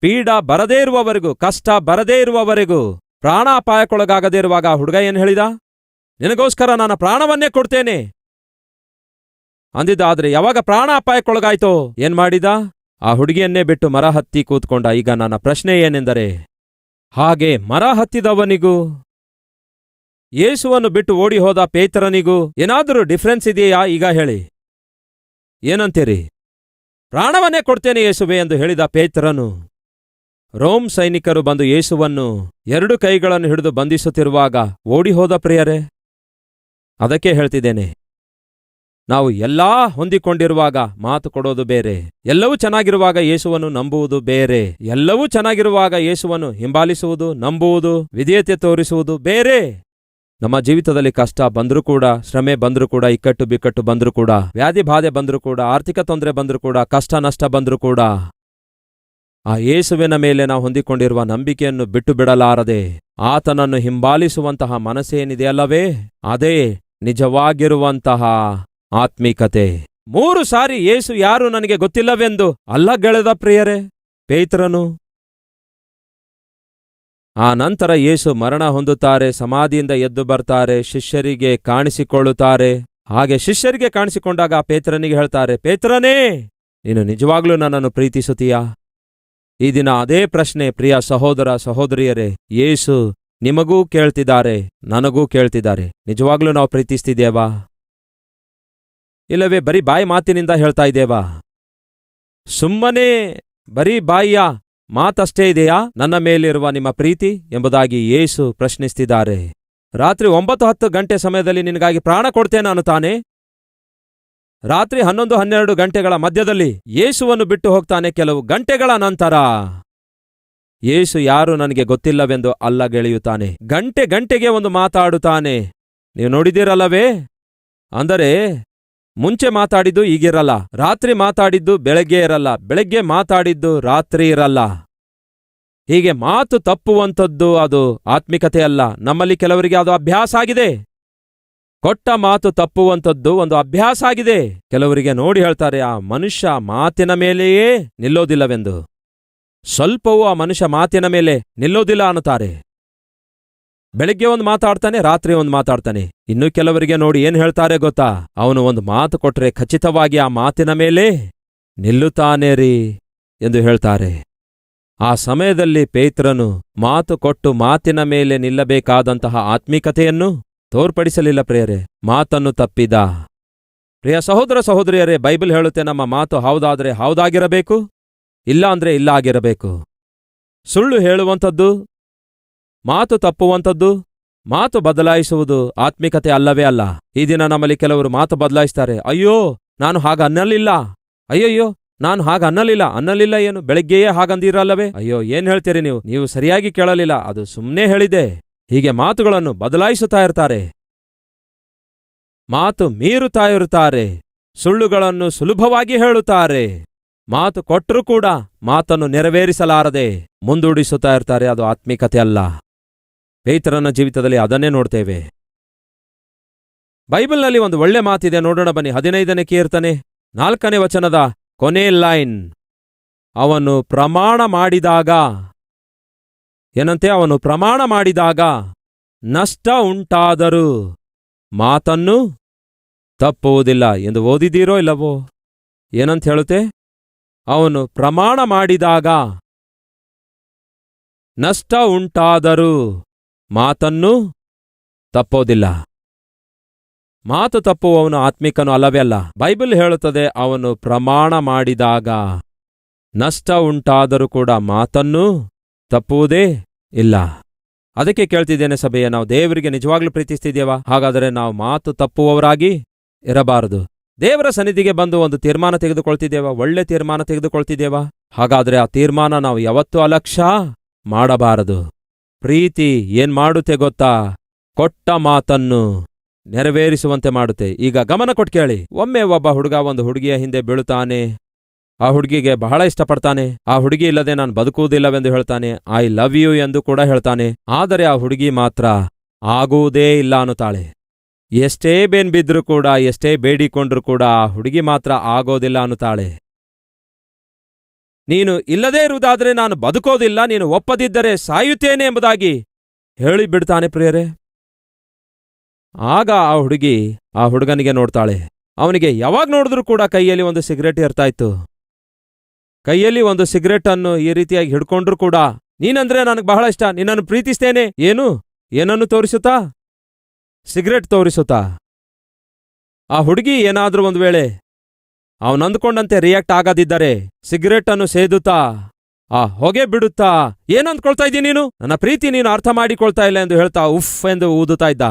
A: ಪೀಡ ಬರದೇ ಇರುವವರೆಗೂ, ಕಷ್ಟ ಬರದೇ ಇರುವವರೆಗೂ ಪ್ರಾಣಾಪಾಯಕ್ಕೊಳಗಾಗದೇ ಇರುವಾಗ ಹುಡುಗ ಏನ್ ಹೇಳಿದ? ನಿನಗೋಸ್ಕರ ನಾನು ಪ್ರಾಣವನ್ನೇ ಕೊಡ್ತೇನೆ. ಅಂದಿದ್ದ ಆದ್ರೆ ಯಾವಾಗ ಪ್ರಾಣ ಅಪಾಯಕ್ಕೊಳಗಾಯ್ತೋ ಏನ್ ಮಾಡಿದ? ಆ ಹುಡುಗಿಯನ್ನೇ ಬಿಟ್ಟು ಮರ ಹತ್ತಿ ಕೂತ್ಕೊಂಡ. ಈಗ ನನ್ನ ಪ್ರಶ್ನೆ ಏನೆಂದರೆ, ಹಾಗೆ ಮರ ಹತ್ತಿದವನಿಗೂ ಯೇಸುವನ್ನು ಬಿಟ್ಟು ಓಡಿ ಹೋದ ಪೇತರನಿಗೂ ಏನಾದರೂ ಡಿಫ್ರೆನ್ಸ್ ಇದೆಯಾ? ಈಗ ಹೇಳಿ. ಏನಂತೀರಿ? ಪ್ರಾಣವನ್ನೇ ಕೊಡ್ತೇನೆ ಯೇಸುವೆ ಎಂದು ಹೇಳಿದ ಪೇತರನು. ರೋಮ್ ಸೈನಿಕರು ಬಂದು ಯೇಸುವನ್ನು ಎರಡು ಕೈಗಳನ್ನು ಹಿಡಿದು ಬಂಧಿಸುತ್ತಿರುವಾಗ ಓಡಿ ಹೋದ ಪ್ರಿಯರೇ, ಅದಕ್ಕೆ ಹೇಳ್ತಿದ್ದೇನೆ. ನಾವು ಎಲ್ಲಾ ಹೊಂದಿಕೊಂಡಿರುವಾಗ ಮಾತು ಕೊಡೋದು ಬೇರೆ, ಎಲ್ಲವೂ ಚೆನ್ನಾಗಿರುವಾಗ ಯೇಸುವನ್ನು ನಂಬುವುದು ಬೇರೆ, ಎಲ್ಲವೂ ಚೆನ್ನಾಗಿರುವಾಗ ಯೇಸುವನ್ನು ಹಿಂಬಾಲಿಸುವುದು, ನಂಬುವುದು, ವಿಧೇಯತೆ ತೋರಿಸುವುದು ಬೇರೆ. ನಮ್ಮ ಜೀವಿತದಲ್ಲಿ ಕಷ್ಟ ಬಂದರೂ ಕೂಡ, ಶ್ರಮೆ ಬಂದರೂ ಕೂಡ, ಇಕ್ಕಟ್ಟು ಬಿಕ್ಕಟ್ಟು ಬಂದರೂ ಕೂಡ, ವ್ಯಾಧಿ ಬಾಧೆ ಬಂದರೂ ಕೂಡ, ಆರ್ಥಿಕ ತೊಂದರೆ ಬಂದರೂ ಕೂಡ, ಕಷ್ಟ ನಷ್ಟ ಬಂದರೂ ಕೂಡ, ಆ ಯೇಸುವಿನ ಮೇಲೆ ನಾವು ಹೊಂದಿಕೊಂಡಿರುವ ನಂಬಿಕೆಯನ್ನು ಬಿಟ್ಟು ಬಿಡಲಾರದೆ, ಆತನನ್ನು ಹಿಂಬಾಲಿಸುವಂತಹ ಮನಸ್ಸೇನಿದೆಯಲ್ಲವೇ ಅದೇ ನಿಜವಾಗಿರುವಂತಹ ಆತ್ಮೀಕತೆ. ಮೂರು ಸಾರಿ ಏಸು ಯಾರು ನನಗೆ ಗೊತ್ತಿಲ್ಲವೆಂದು ಅಲ್ಲ ಗೆಳೆದ ಪ್ರಿಯರೇ, ಪೇತ್ರನು ಆ ನಂತರ ಯೇಸು ಮರಣ ಹೊಂದುತ್ತಾರೆ, ಸಮಾಧಿಯಿಂದ ಎದ್ದು ಬರ್ತಾರೆ, ಶಿಷ್ಯರಿಗೆ ಕಾಣಿಸಿಕೊಳ್ಳುತ್ತಾರೆ. ಹಾಗೆ ಶಿಷ್ಯರಿಗೆ ಕಾಣಿಸಿಕೊಂಡಾಗ ಆ ಪೇತ್ರನಿಗೆ ಹೇಳ್ತಾರೆ, ಪೇತ್ರನೇ, ನೀನು ನಿಜವಾಗ್ಲೂ ನನ್ನನ್ನು ಪ್ರೀತಿಸುತ್ತೀಯಾ? ಈ ದಿನ ಅದೇ ಪ್ರಶ್ನೆ, ಪ್ರಿಯ ಸಹೋದರ, ಸಹೋದರಿಯರೇ, ಯೇಸು ನಿಮಗೂ ಕೇಳ್ತಿದ್ದಾರೆ, ನನಗೂ ಕೇಳ್ತಿದ್ದಾರೆ. ನಿಜವಾಗ್ಲೂ ನಾವು ಪ್ರೀತಿಸ್ತಿದ್ದೇವಾ? ಇಲ್ಲವೇ, ಬರೀ ಬಾಯಿ ಮಾತಿನಿಂದ ಹೇಳ್ತಾ ಇದ್ದೇವಾ? ಸುಮ್ಮನೆ ಬರೀ ಬಾಯಿಯ ಮಾತಷ್ಟೇ ಇದೆಯಾ? ನನ್ನ ಮೇಲಿರುವ ನಿಮ್ಮ ಪ್ರೀತಿ ಎಂಬುದಾಗಿ ಯೇಸು ಪ್ರಶ್ನಿಸ್ತಿದ್ದಾರೆ ರಾತ್ರಿ ಒಂಬತ್ತು ಹತ್ತು ಗಂಟೆ ಸಮಯದಲ್ಲಿ ನಿನಗಾಗಿ ಪ್ರಾಣ ಕೊಡ್ತೇನೆ ನಾನು ತಾನೆ ರಾತ್ರಿ ಹನ್ನೊಂದು ಹನ್ನೆರಡು ಗಂಟೆಗಳ ಮಧ್ಯದಲ್ಲಿ ಯೇಸುವನ್ನು ಬಿಟ್ಟು ಹೋಗ್ತಾನೆ ಕೆಲವು ಗಂಟೆಗಳ ನಂತರ. ಯೇಸು ಯಾರು ನನಗೆ ಗೊತ್ತಿಲ್ಲವೆಂದು ಅಲ್ಲಗೆಳೆಯುತ್ತಾನೆ. ಗಂಟೆ ಗಂಟೆಗೆ ಒಂದು ಮಾತಾಡುತ್ತಾನೆ. ನೀವು ನೋಡಿದಿರಲ್ಲವೇ ಅಂದರೆ ಮುಂಚೆ ಮಾತಾಡಿದ್ದು ಈಗಿರಲ್ಲ, ರಾತ್ರಿ ಮಾತಾಡಿದ್ದು ಬೆಳಗ್ಗೆ ಇರಲ್ಲ, ಬೆಳಗ್ಗೆ ಮಾತಾಡಿದ್ದು ರಾತ್ರಿ ಇರಲ್ಲ. ಹೀಗೆ ಮಾತು ತಪ್ಪುವಂಥದ್ದು ಅದು ಆತ್ಮಿಕತೆ ಅಲ್ಲ ನಮ್ಮಲ್ಲಿ ಕೆಲವರಿಗೆ ಅದು ಅಭ್ಯಾಸ ಆಗಿದೆ. ಕೊಟ್ಟ ಮಾತು ತಪ್ಪುವಂಥದ್ದು ಒಂದು ಅಭ್ಯಾಸ ಆಗಿದೆ. ಕೆಲವರಿಗೆ ನೋಡಿ ಹೇಳ್ತಾರೆ, ಆ ಮನುಷ್ಯ ಮಾತಿನ ಮೇಲೆಯೇ ನಿಲ್ಲೋದಿಲ್ಲವೆಂದು. ಸ್ವಲ್ಪವೂ ಆ ಮನುಷ್ಯ ಮಾತಿನ ಮೇಲೆ ನಿಲ್ಲೋದಿಲ್ಲ ಅನ್ನುತ್ತಾರೆ. ಬೆಳಿಗ್ಗೆ ಒಂದು ಮಾತಾಡ್ತಾನೆ, ರಾತ್ರಿ ಒಂದು ಮಾತಾಡ್ತಾನೆ. ಇನ್ನು ಕೆಲವರಿಗೆ ನೋಡಿ ಏನ್ ಹೇಳ್ತಾರೆ ಗೊತ್ತಾ? ಅವನು ಒಂದು ಮಾತು ಕೊಟ್ರೆ ಖಚಿತವಾಗಿ ಆ ಮಾತಿನ ಮೇಲೆ ನಿಲ್ಲುತ್ತಾನೆ ರೀ ಎಂದು ಹೇಳ್ತಾರೆ. ಆ ಸಮಯದಲ್ಲಿ ಪೇತ್ರನು ಮಾತು ಕೊಟ್ಟು ಮಾತಿನ ಮೇಲೆ ನಿಲ್ಲಬೇಕಾದಂತಹ ಆತ್ಮಿಕತೆಯನ್ನು ತೋರ್ಪಡಿಸಲಿಲ್ಲ ಪ್ರಿಯರೇ, ಮಾತನ್ನು ತಪ್ಪಿದ. ಪ್ರಿಯ ಸಹೋದರ ಸಹೋದರಿಯರೇ, ಬೈಬಲ್ ಹೇಳುತ್ತೆ, ನಮ್ಮ ಮಾತು ಹೌದಾದ್ರೆ ಹೌದಾಗಿರಬೇಕು ಇಲ್ಲ ಅಂದ್ರೆ ಇಲ್ಲ ಆಗಿರಬೇಕು ಸುಳ್ಳು ಹೇಳುವಂಥದ್ದು ಮಾತು ತಪ್ಪುವಂಥದ್ದು, ಮಾತು ಬದಲಾಯಿಸುವುದು ಆತ್ಮಿಕತೆ ಅಲ್ಲವೇ ಅಲ್ಲ. ಈ ದಿನ ನಮ್ಮಲ್ಲಿ ಕೆಲವರು ಮಾತು ಬದಲಾಯಿಸ್ತಾರೆ, ಅಯ್ಯೋ, ನಾನು ಹಾಗ ಅನ್ನಲಿಲ್ಲ. ಅಯ್ಯಯ್ಯೋ, ನಾನು ಹಾಗ ಅನ್ನಲಿಲ್ಲ. ಅನ್ನಲಿಲ್ಲ ಏನು? ಬೆಳಗ್ಗೆಯೇ ಹಾಗಂದಿರಲ್ಲವೇ? ಅಯ್ಯೋ, ಏನ್ ಹೇಳ್ತೀರಿ ನೀವು? ನೀವು ಸರಿಯಾಗಿ ಕೇಳಲಿಲ್ಲ. ಅದು ಸುಮ್ಮನೆ ಹೇಳಿದೆ ಹೀಗೆ ಮಾತುಗಳನ್ನು ಬದಲಾಯಿಸುತ್ತಾ ಇರ್ತಾರೆ. ಮಾತು ಮೀರುತ್ತಾ ಇರುತ್ತಾರೆ. ಸುಳ್ಳುಗಳನ್ನು ಸುಲಭವಾಗಿ ಹೇಳುತ್ತಾರೆ. ಮಾತು ಕೊಟ್ಟರೂ ಕೂಡ ಮಾತನ್ನು ನೆರವೇರಿಸಲಾರದೆ ಮುಂದೂಡಿಸುತ್ತಾ ಇರ್ತಾರೆ. ಅದು ಆತ್ಮಿಕತೆ ಅಲ್ಲ. ಪೇತ್ರನ ಜೀವಿತದಲ್ಲಿ ಅದನ್ನೇ ನೋಡ್ತೇವೆ. ಬೈಬಲ್ನಲ್ಲಿ ಒಂದು ಒಳ್ಳೆ ಮಾತಿದೆ, ನೋಡೋಣ ಬನ್ನಿ. ಹದಿನೈದನೇ ಕೀರ್ತನೆ, ನಾಲ್ಕನೇ ವಚನದ ಕೊನೆ ಲೈನ್. ಅವನು ಪ್ರಮಾಣ ಮಾಡಿದಾಗ, ಏನಂತೆ? ಅವನು ಪ್ರಮಾಣ ಮಾಡಿದಾಗ ನಷ್ಟ ಉಂಟಾದರೂ ಮಾತನ್ನು ತಪ್ಪುವುದಿಲ್ಲ. ಎಂದು ಓದಿದ್ದೀರೋ ಇಲ್ಲವೋ? ಏನಂತ ಹೇಳುತ್ತೆ? ಅವನು ಪ್ರಮಾಣ ಮಾಡಿದಾಗ ನಷ್ಟ ಉಂಟಾದರೂ ಮಾತನ್ನು ತಪ್ಪೋದಿಲ್ಲ. ಮಾತು ತಪ್ಪುವವನು ಆತ್ಮಿಕನು ಅಲ್ಲವೇ ಅಲ್ಲ. ಬೈಬಲ್ ಹೇಳುತ್ತದೆ, ಅವನು ಪ್ರಮಾಣ ಮಾಡಿದಾಗ ನಷ್ಟ ಉಂಟಾದರೂ ಕೂಡ ಮಾತನ್ನು ತಪ್ಪುವುದೇ ಇಲ್ಲ. ಅದಕ್ಕೆ ಕೇಳ್ತಿದ್ದೇನೆ ಸಭೆಯ, ನಾವು ದೇವರಿಗೆ ನಿಜವಾಗ್ಲೂ ಪ್ರೀತಿಸ್ತಿದ್ದೇವಾ? ಹಾಗಾದರೆ ನಾವು ಮಾತು ತಪ್ಪುವವರಾಗಿ ಇರಬಾರದು. ದೇವರ ಸನ್ನಿಧಿಗೆ ಬಂದು ಒಂದು ತೀರ್ಮಾನ ತೆಗೆದುಕೊಳ್ತಿದ್ದೇವಾ? ಒಳ್ಳೆ ತೀರ್ಮಾನ ತೆಗೆದುಕೊಳ್ತಿದ್ದೇವಾ? ಹಾಗಾದ್ರೆ ಆ ತೀರ್ಮಾನ ನಾವು ಯಾವತ್ತೂ ಅಲಕ್ಷ ಮಾಡಬಾರದು. ಪ್ರೀತಿ ಏನ್ ಮಾಡುತ್ತೆ ಗೊತ್ತಾ? ಕೊಟ್ಟ ಮಾತನ್ನು ನೆರವೇರಿಸುವಂತೆ ಮಾಡುತ್ತೆ. ಈಗ ಗಮನ ಕೊಟ್ಟು ಕೇಳಿ. ಒಮ್ಮೆ ಒಬ್ಬ ಹುಡುಗ ಒಂದು ಹುಡುಗಿಯ ಹಿಂದೆ ಬೀಳುತ್ತಾನೆ. ಆ ಹುಡುಗಿಗೆ ಬಹಳ ಇಷ್ಟಪಡ್ತಾನೆ. ಆ ಹುಡುಗಿ ಇಲ್ಲದೆ ನಾನು ಬದುಕುವುದಿಲ್ಲವೆಂದು ಹೇಳ್ತಾನೆ. ಐ ಲವ್ ಯು ಎಂದು ಕೂಡ ಹೇಳ್ತಾನೆ. ಆದರೆ ಆ ಹುಡುಗಿ ಮಾತ್ರ ಆಗುವುದೇ ಇಲ್ಲ ಅನ್ನುತ್ತಾಳೆ. ಎಷ್ಟೇ ಬೇನ್ ಬಿದ್ರೂ ಕೂಡ, ಎಷ್ಟೇ ಬೇಡಿಕೊಂಡ್ರೂ ಕೂಡ ಆ ಹುಡುಗಿ ಮಾತ್ರ ಆಗೋದಿಲ್ಲ ಅನ್ನುತ್ತಾಳೆ. ನೀನು ಇಲ್ಲದೇ ಇರುವುದಾದರೆ ನಾನು ಬದುಕೋದಿಲ್ಲ, ನೀನು ಒಪ್ಪದಿದ್ದರೆ ಸಾಯುತ್ತೇನೆ ಎಂಬುದಾಗಿ ಹೇಳಿಬಿಡ್ತಾನೆ ಪ್ರಿಯರೇ. ಆಗ ಆ ಹುಡುಗಿ ಆ ಹುಡುಗನಿಗೆ ನೋಡ್ತಾಳೆ. ಅವನಿಗೆ ಯಾವಾಗ ನೋಡಿದ್ರೂ ಕೂಡ ಕೈಯಲ್ಲಿ ಒಂದು ಸಿಗರೇಟ್ ಇರ್ತಾ ಇತ್ತು ಕೈಯಲ್ಲಿ ಒಂದು ಸಿಗರೇಟ್ ಅನ್ನು ಈ ರೀತಿಯಾಗಿ ಹಿಡ್ಕೊಂಡ್ರೂ ಕೂಡ, ನೀನಂದ್ರೆ ನನಗೆ ಬಹಳ ಇಷ್ಟ, ನಿನ್ನನ್ನು ಪ್ರೀತಿಸ್ತೇನೆ. ಏನು? ಏನನ್ನು ತೋರಿಸುತ್ತಾ? ಸಿಗರೇಟ್ ತೋರಿಸುತ್ತಾ? ಆ ಹುಡುಗಿ ಏನಾದರೂ ಒಂದು ವೇಳೆ ಅವನಂದ್ಕೊಂಡಂತೆ ರಿಯಾಕ್ಟ್ ಆಗದಿದ್ದರೆ ಸಿಗರೇಟ್ ಅನ್ನು ಸೇದುತ್ತಾ, ಆ, ಹೊಗೆ ಬಿಡುತ್ತಾ ಏನಂದ್ಕೊಳ್ತಾ ಇದ್ದೀನಿ ನೀನು? ನನ್ನ ಪ್ರೀತಿ ನೀನು ಅರ್ಥ ಮಾಡಿಕೊಳ್ತಾ ಇಲ್ಲ ಎಂದು ಹೇಳ್ತಾ, ಉಫ್ ಎಂದು ಊದುತ್ತಾ ಇದ್ದ.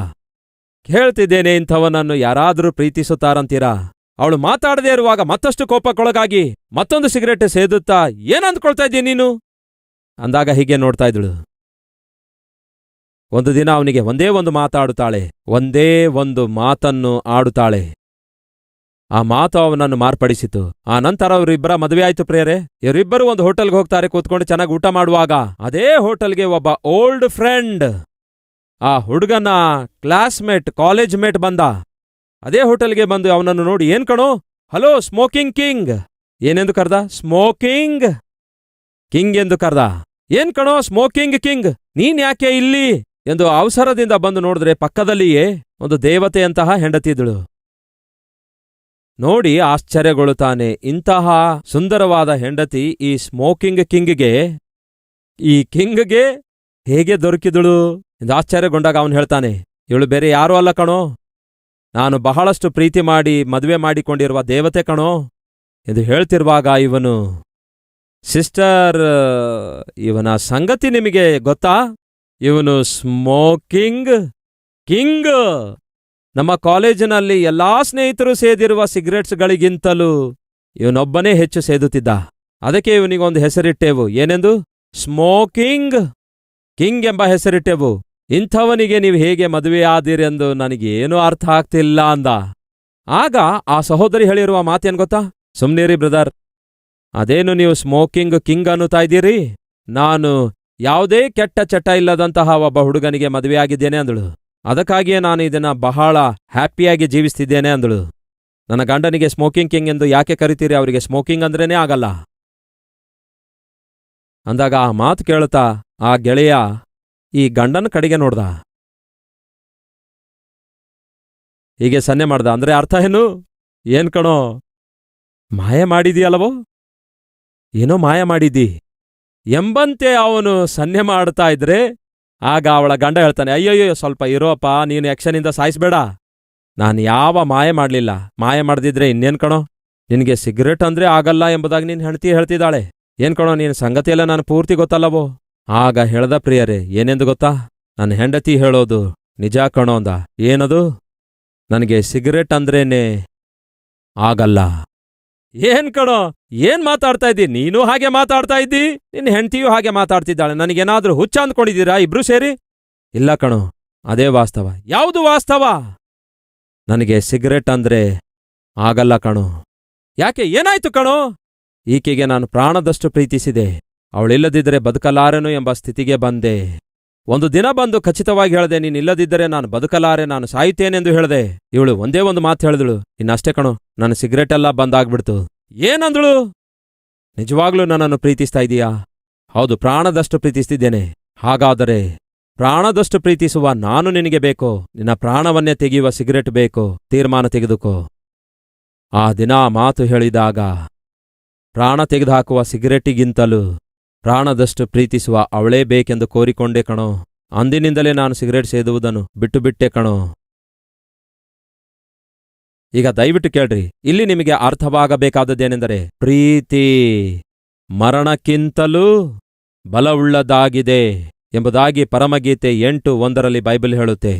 A: ಹೇಳ್ತಿದ್ದೇನೆ ಇಂಥವನನ್ನು ಯಾರಾದರೂ ಪ್ರೀತಿಸುತ್ತಾರಂತೀರಾ? ಅವಳು ಮಾತಾಡದೇ ಇರುವಾಗ ಮತ್ತಷ್ಟು ಕೋಪಕ್ಕೊಳಗಾಗಿ ಮತ್ತೊಂದು ಸಿಗರೇಟ್ ಸೇದುತ್ತಾ ಏನಂದ್ಕೊಳ್ತಾ ಇದ್ದೀನಿ ನೀನು? ಅಂದಾಗ ಹೀಗೆ ನೋಡ್ತಾ ಇದ್ಳು ಒಂದು ದಿನ ಅವನಿಗೆ ಒಂದೇ ಒಂದು ಮಾತಾಡುತ್ತಾಳೆ, ಒಂದೇ ಒಂದು ಮಾತನ್ನು ಆಡುತ್ತಾಳೆ. ಆ ಮಾತು ಅವನನ್ನು ಮಾರ್ಪಡಿಸಿತು. ಆ ನಂತರ ಅವರಿಬ್ಬರ ಮದುವೆ ಆಯ್ತು ಪ್ರೇರೆ ಇವರಿಬ್ಬರು ಒಂದು ಹೋಟೆಲ್ಗೆ ಹೋಗ್ತಾರೆ, ಕೂತ್ಕೊಂಡು ಚೆನ್ನಾಗಿ ಊಟ ಮಾಡುವಾಗ. ಅದೇ ಹೋಟೆಲ್ಗೆ ಒಬ್ಬ ಓಲ್ಡ್ ಫ್ರೆಂಡ್. ಆ ಹುಡುಗನ ಕ್ಲಾಸ್ಮೇಟ್, ಕಾಲೇಜ್ ಮೇಟ್ ಬಂದ. ಅದೇ ಹೋಟೆಲ್ಗೆ ಬಂದು ಅವನನ್ನು ನೋಡಿ, ಏನ್ ಕಣೋ? Hello, smoking king. ಏನೆಂದು ಕರ್ದ? ಸ್ಮೋಕಿಂಗ್ ಕಿಂಗ್ ಎಂದು ಕರ್ದ. ಏನ್ ಕಣೋ, ಸ್ಮೋಕಿಂಗ್ ಕಿಂಗ್? ನೀನ್ ಯಾಕೆ ಇಲ್ಲಿ? ಎಂದು ಅವಸರದಿಂದ ಬಂದು ನೋಡಿದ್ರೆ ಪಕ್ಕದಲ್ಲಿಯೇ ಒಂದು ದೇವತೆಯಂತಹ ಹೆಂಡತಿದ್ದಳು ನೋಡಿ ಆಶ್ಚರ್ಯಗೊಳ್ಳುತ್ತಾನೆ. ಇಂತಹ ಸುಂದರವಾದ ಹೆಂಡತಿ ಈ ಸ್ಮೋಕಿಂಗ್ ಕಿಂಗ್ಗೆ, ಈ ಕಿಂಗ್ಗೆ ಹೇಗೆ ದೊರಕಿದಳು ಎಂದು ಆಶ್ಚರ್ಯಗೊಂಡಾಗ ಅವನು ಹೇಳ್ತಾನೆ, ಇವಳು ಬೇರೆ ಯಾರೂ ಅಲ್ಲ ಕಣೋ. ನಾನು ಬಹಳಷ್ಟು ಪ್ರೀತಿ ಮಾಡಿ, ಮದುವೆ ಮಾಡಿಕೊಂಡಿರುವ ದೇವತೆ ಕಣೋ ಎಂದು ಹೇಳ್ತಿರುವಾಗ ಇವನು, ಸಿಸ್ಟರ್, ಇವನ ಸಂಗತಿ ನಿಮಗೆ ಗೊತ್ತಾ? ಇವನು ಸ್ಮೋಕಿಂಗ್ ಕಿಂಗ್. ನಮ್ಮ ಕಾಲೇಜಿನಲ್ಲಿ ಎಲ್ಲಾ ಸ್ನೇಹಿತರು ಸೇದಿರುವ ಸಿಗರೆಟ್ಸ್ಗಳಿಗಿಂತಲೂ ಇವನೊಬ್ಬನೇ ಹೆಚ್ಚು ಸೇದುತ್ತಿದ್ದ. ಅದಕ್ಕೆ ಇವನಿಗೊಂದು ಹೆಸರಿಟ್ಟೆವು. ಏನೆಂದು? ಸ್ಮೋಕಿಂಗ್. ಕಿಂಗ್ ಎಂಬ ಹೆಸರಿಟ್ಟೆವು. ಇಂಥವನಿಗೆ ನೀವು ಹೇಗೆ ಮದುವೆಯಾದಿರೆಂದು ನನಗೇನೂ ಅರ್ಥ ಆಗ್ತಿಲ್ಲ ಅಂದ. ಆಗ ಆ ಸಹೋದರಿ ಹೇಳಿರುವ ಮಾತೇನ್ ಗೊತ್ತಾ? ಸುಮ್ನೀರಿ ಬ್ರದರ್. ಅದೇನು ನೀವು ಸ್ಮೋಕಿಂಗ್ ಕಿಂಗ್ ಅನ್ನುತ್ತಾ ಇದ್ದೀರಿ? ನಾನು ಯಾವುದೇ ಕೆಟ್ಟ ಚಟ ಇಲ್ಲದಂತಹ ಒಬ್ಬ ಹುಡುಗನಿಗೆ ಮದುವೆಯಾಗಿದ್ದೇನೆ ಅಂದಳು. ಅದಕ್ಕಾಗಿಯೇ ನಾನು ಇದನ್ನು ಬಹಳ ಹ್ಯಾಪಿಯಾಗಿ ಜೀವಿಸ್ತಿದ್ದೇನೆ ಅಂದಳು. ನನ್ನ ಗಂಡನಿಗೆ ಸ್ಮೋಕಿಂಗ್ ಕಿಂಗ್ ಎಂದು ಯಾಕೆ ಕರಿತೀರಿ? ಅವರಿಗೆ ಸ್ಮೋಕಿಂಗ್ ಅಂದ್ರೇನೇ ಆಗಲ್ಲ. ಅಂದಾಗ ಆ ಮಾತು ಕೇಳುತ್ತಾ ಆ ಗೆಳೆಯ ಈ ಗಂಡನ ಕಡೆಗೆ ನೋಡ್ದ. ಹೀಗೆ ಸನ್ನೆ ಮಾಡ್ದ. ಅಂದ್ರೆ ಅರ್ಥ ಏನು? ಏನ್ ಕಣೋ? ಮಾಯ ಮಾಡಿದೀಯಲ್ಲವೋ? ಏನೋ ಮಾಯ ಮಾಡಿದ್ದಿ ಎಂಬಂತೆ ಅವನು ಸನ್ನೆ ಮಾಡ್ತಾ ಇದ್ರೆ ಆಗ ಅವಳ ಗಂಡ ಹೇಳ್ತಾನೆ, ಅಯ್ಯಯ್ಯೋ, ಸ್ವಲ್ಪ ಇರೋಪ್ಪ, ನೀನು ಯಕ್ಷನಿಂದ ಸಾಯಿಸ್ಬೇಡ. ನಾನು ಯಾವ ಮಾಯ ಮಾಡಲಿಲ್ಲ. ಮಾಯ ಮಾಡ್ದಿದ್ರೆ ಇನ್ನೇನ್ ಕಣೋ? ನಿನಗೆ ಸಿಗರೇಟ್ ಅಂದ್ರೆ ಆಗಲ್ಲ ಎಂಬುದಾಗಿ ನೀನು ಹೆಂಡತಿ ಹೇಳ್ತಿದ್ದಾಳೆ. ಏನ್ ಕಣೋ, ನೀನು ಸಂಗತಿಯೆಲ್ಲ ನಾನು ಪೂರ್ತಿ ಗೊತ್ತಲ್ಲವೋ? ಆಗ ಹೇಳ್ದ ಪ್ರಿಯರೇ, ಏನೆಂದು ಗೊತ್ತಾ? ನನ್ನ ಹೆಂಡತಿ ಹೇಳೋದು ನಿಜ ಕಣೋ ಅಂದ. ಏನದು? ನನಗೆ ಸಿಗರೇಟ್ ಅಂದ್ರೇನೆ ಆಗಲ್ಲ. ಏನ್ ಕಣೋ, ಏನ್ ಮಾತಾಡ್ತಾ ಇದ್ದಿ? ನೀನು ಹಾಗೆ ಮಾತಾಡ್ತಾ ಇದ್ದಿ? ನಿನ್ನ ಹೆಂಡತಿಯೂ ಹಾಗೆ ಮಾತಾಡ್ತಿದ್ದಾಳೆ. ನನಗೇನಾದ್ರೂ ಹುಚ್ಚ ಅಂದ್ಕೊಂಡಿದ್ದೀರಾ ಇಬ್ರು ಸೇರಿ? ಇಲ್ಲ ಕಣೋ, ಅದೇ ವಾಸ್ತವ. ಯಾವುದು ವಾಸ್ತವ? ನನಗೆ ಸಿಗರೇಟ್ ಅಂದ್ರೆ ಆಗಲ್ಲ ಕಣೋ. ಯಾಕೆ, ಏನಾಯ್ತು ಕಣೋ? ಈಕೆಗೆ ನಾನು ಪ್ರಾಣದಷ್ಟು ಪ್ರೀತಿಸಿದೆ. ಅವಳಿಲ್ಲದಿದ್ದರೆ ಬದುಕಲಾರೆನು ಎಂಬ ಸ್ಥಿತಿಗೆ ಬಂದೆ. ಒಂದು ದಿನ ಬಂದು ಖಚಿತವಾಗಿ ಹೇಳದೆ ನೀನಿಲ್ಲದಿದ್ದರೆ ನಾನು ಬದುಕಲಾರೆ, ನಾನು ಸಾಯುತ್ತೇನೆಂದು ಹೇಳದೆ, ಇವಳು ಒಂದೇ ಒಂದು ಮಾತು ಹೇಳಿದಳು. ಇನ್ನಷ್ಟೇ ಕಣೋ, ನನ್ನ ಸಿಗರೇಟ್ ಎಲ್ಲ ಬಂದಾಗ್ಬಿಡ್ತು. ಏನಂದಳು? ನಿಜವಾಗ್ಲೂ ನನ್ನನ್ನು ಪ್ರೀತಿಸ್ತಾ ಇದೀಯಾ? ಹೌದು, ಪ್ರಾಣದಷ್ಟು ಪ್ರೀತಿಸ್ತಿದ್ದೇನೆ. ಹಾಗಾದರೆ ಪ್ರಾಣದಷ್ಟು ಪ್ರೀತಿಸುವ ನಾನು ನಿನಗೆ ಬೇಕೋ? ನಿನ್ನ ಪ್ರಾಣವನ್ನೇ ತೆಗೆಯುವ ಸಿಗರೆಟ್ ಬೇಕೋ? ತೀರ್ಮಾನ ತೆಗೆದುಕೋ. ಆ ದಿನ ಮಾತು ಹೇಳಿದಾಗ ಪ್ರಾಣ ತೆಗೆದುಹಾಕುವ ಸಿಗರೆಟ್ಟಿಗಿಂತಲೂ ಪ್ರಾಣದಷ್ಟು ಪ್ರೀತಿಸುವ ಅವಳೇ ಬೇಕೆಂದು ಕೋರಿಕೊಂಡೆ ಕಣೋ. ಅಂದಿನಿಂದಲೇ ನಾನು ಸಿಗರೇಟ್ ಸೇದುವುದನ್ನು ಬಿಟ್ಟು ಬಿಟ್ಟೆ ಕಣೋ. ಈಗ ದಯವಿಟ್ಟು ಕೇಳ್ರಿ, ಇಲ್ಲಿ ನಿಮಗೆ ಅರ್ಥವಾಗಬೇಕಾದದ್ದೇನೆಂದರೆ ಪ್ರೀತಿ ಮರಣಕ್ಕಿಂತಲೂ ಬಲವುಳ್ಳದಾಗಿದೆ ಎಂಬುದಾಗಿ ಪರಮಗೀತೆ ಎಂಟು ಒಂದರಲ್ಲಿ ಬೈಬಲ್ ಹೇಳುತ್ತೆ.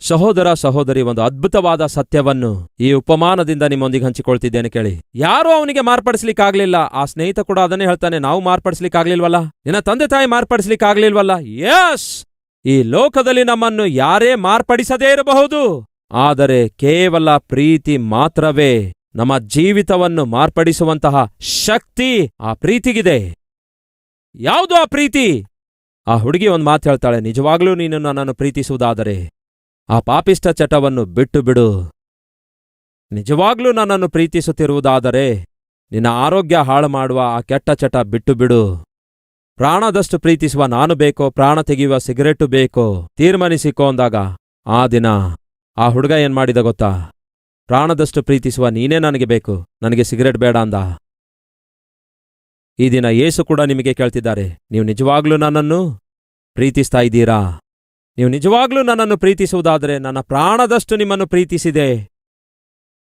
A: ಸಹೋದರ ಸಹೋದರಿ, ಒಂದು ಅದ್ಭುತವಾದ ಸತ್ಯವನ್ನು ಈ ಉಪಮಾನದಿಂದ ನಿಮ್ಮೊಂದಿಗೆ ಹಂಚಿಕೊಳ್ತಿದ್ದೇನೆ ಕೇಳಿ. ಯಾರೂ ಅವನಿಗೆ ಮಾರ್ಪಡಿಸ್ಲಿಕ್ಕಾಗ್ಲಿಲ್ಲ. ಆ ಸ್ನೇಹಿತ ಕೂಡ ಅದನ್ನೇ ಹೇಳ್ತಾನೆ, ನಾವು ಮಾರ್ಪಡಿಸ್ಲಿಕ್ಕಾಗ್ಲಿಲ್ವಲ್ಲ? ನಿನ್ನ ತಂದೆ ತಾಯಿ ಮಾರ್ಪಡಿಸ್ಲಿಕ್ಕಾಗ್ಲಿಲ್ವಲ್ಲ? ಯಸ್ ಈ ಲೋಕದಲ್ಲಿ ನಮ್ಮನ್ನು ಯಾರೇ ಮಾರ್ಪಡಿಸದೇ ಇರಬಹುದು. ಆದರೆ ಕೇವಲ ಪ್ರೀತಿ ಮಾತ್ರವೇ ನಮ್ಮ ಜೀವಿತವನ್ನು ಮಾರ್ಪಡಿಸುವಂತಹ ಶಕ್ತಿ ಆ ಪ್ರೀತಿಗಿದೆ. ಯಾವುದು ಆ ಪ್ರೀತಿ? ಆ ಹುಡುಗಿ ಒಂದು ಮಾತು ಹೇಳ್ತಾಳೆ, ನಿಜವಾಗ್ಲೂ ನೀನು ನನ್ನನ್ನು ಪ್ರೀತಿಸುವುದಾದರೆ ಆ ಪಾಪಿಷ್ಟ ಚಟವನ್ನು ಬಿಟ್ಟು ಬಿಡು ನಿಜವಾಗ್ಲೂ ನನ್ನನ್ನು ಪ್ರೀತಿಸುತ್ತಿರುವುದಾದರೆ ನಿನ್ನ ಆರೋಗ್ಯ ಹಾಳು ಮಾಡುವ ಆ ಕೆಟ್ಟ ಚಟ ಬಿಟ್ಟು ಬಿಡು ಪ್ರಾಣದಷ್ಟು ಪ್ರೀತಿಸುವ ನಾನು ಬೇಕೋ, ಪ್ರಾಣ ತೆಗೆಯುವ ಸಿಗರೆಟ್ಟು ಬೇಕೋ, ತೀರ್ಮಾನಿಸಿಕೋ ಅಂದಾಗ ಆ ದಿನ ಆ ಹುಡುಗ ಏನ್ ಮಾಡಿದ ಗೊತ್ತಾ? ಪ್ರಾಣದಷ್ಟು ಪ್ರೀತಿಸುವ ನೀನೇ ನನಗೆ ಬೇಕು, ನನಗೆ ಸಿಗರೆಟ್ ಬೇಡ ಅಂದ. ಈ ದಿನ ಏಸು ಕೂಡ ನಿಮಗೆ ಕೇಳ್ತಿದ್ದಾರೆ, ನೀವು ನಿಜವಾಗ್ಲೂ ನನ್ನನ್ನು ಪ್ರೀತಿಸ್ತಾ ಇದ್ದೀರಾ? ನೀವು ನಿಜವಾಗ್ಲೂ ನನ್ನನ್ನು ಪ್ರೀತಿಸುವುದಾದರೆ ನನ್ನ ಪ್ರಾಣದಷ್ಟು ನಿಮ್ಮನ್ನು ಪ್ರೀತಿಸಿದೆ.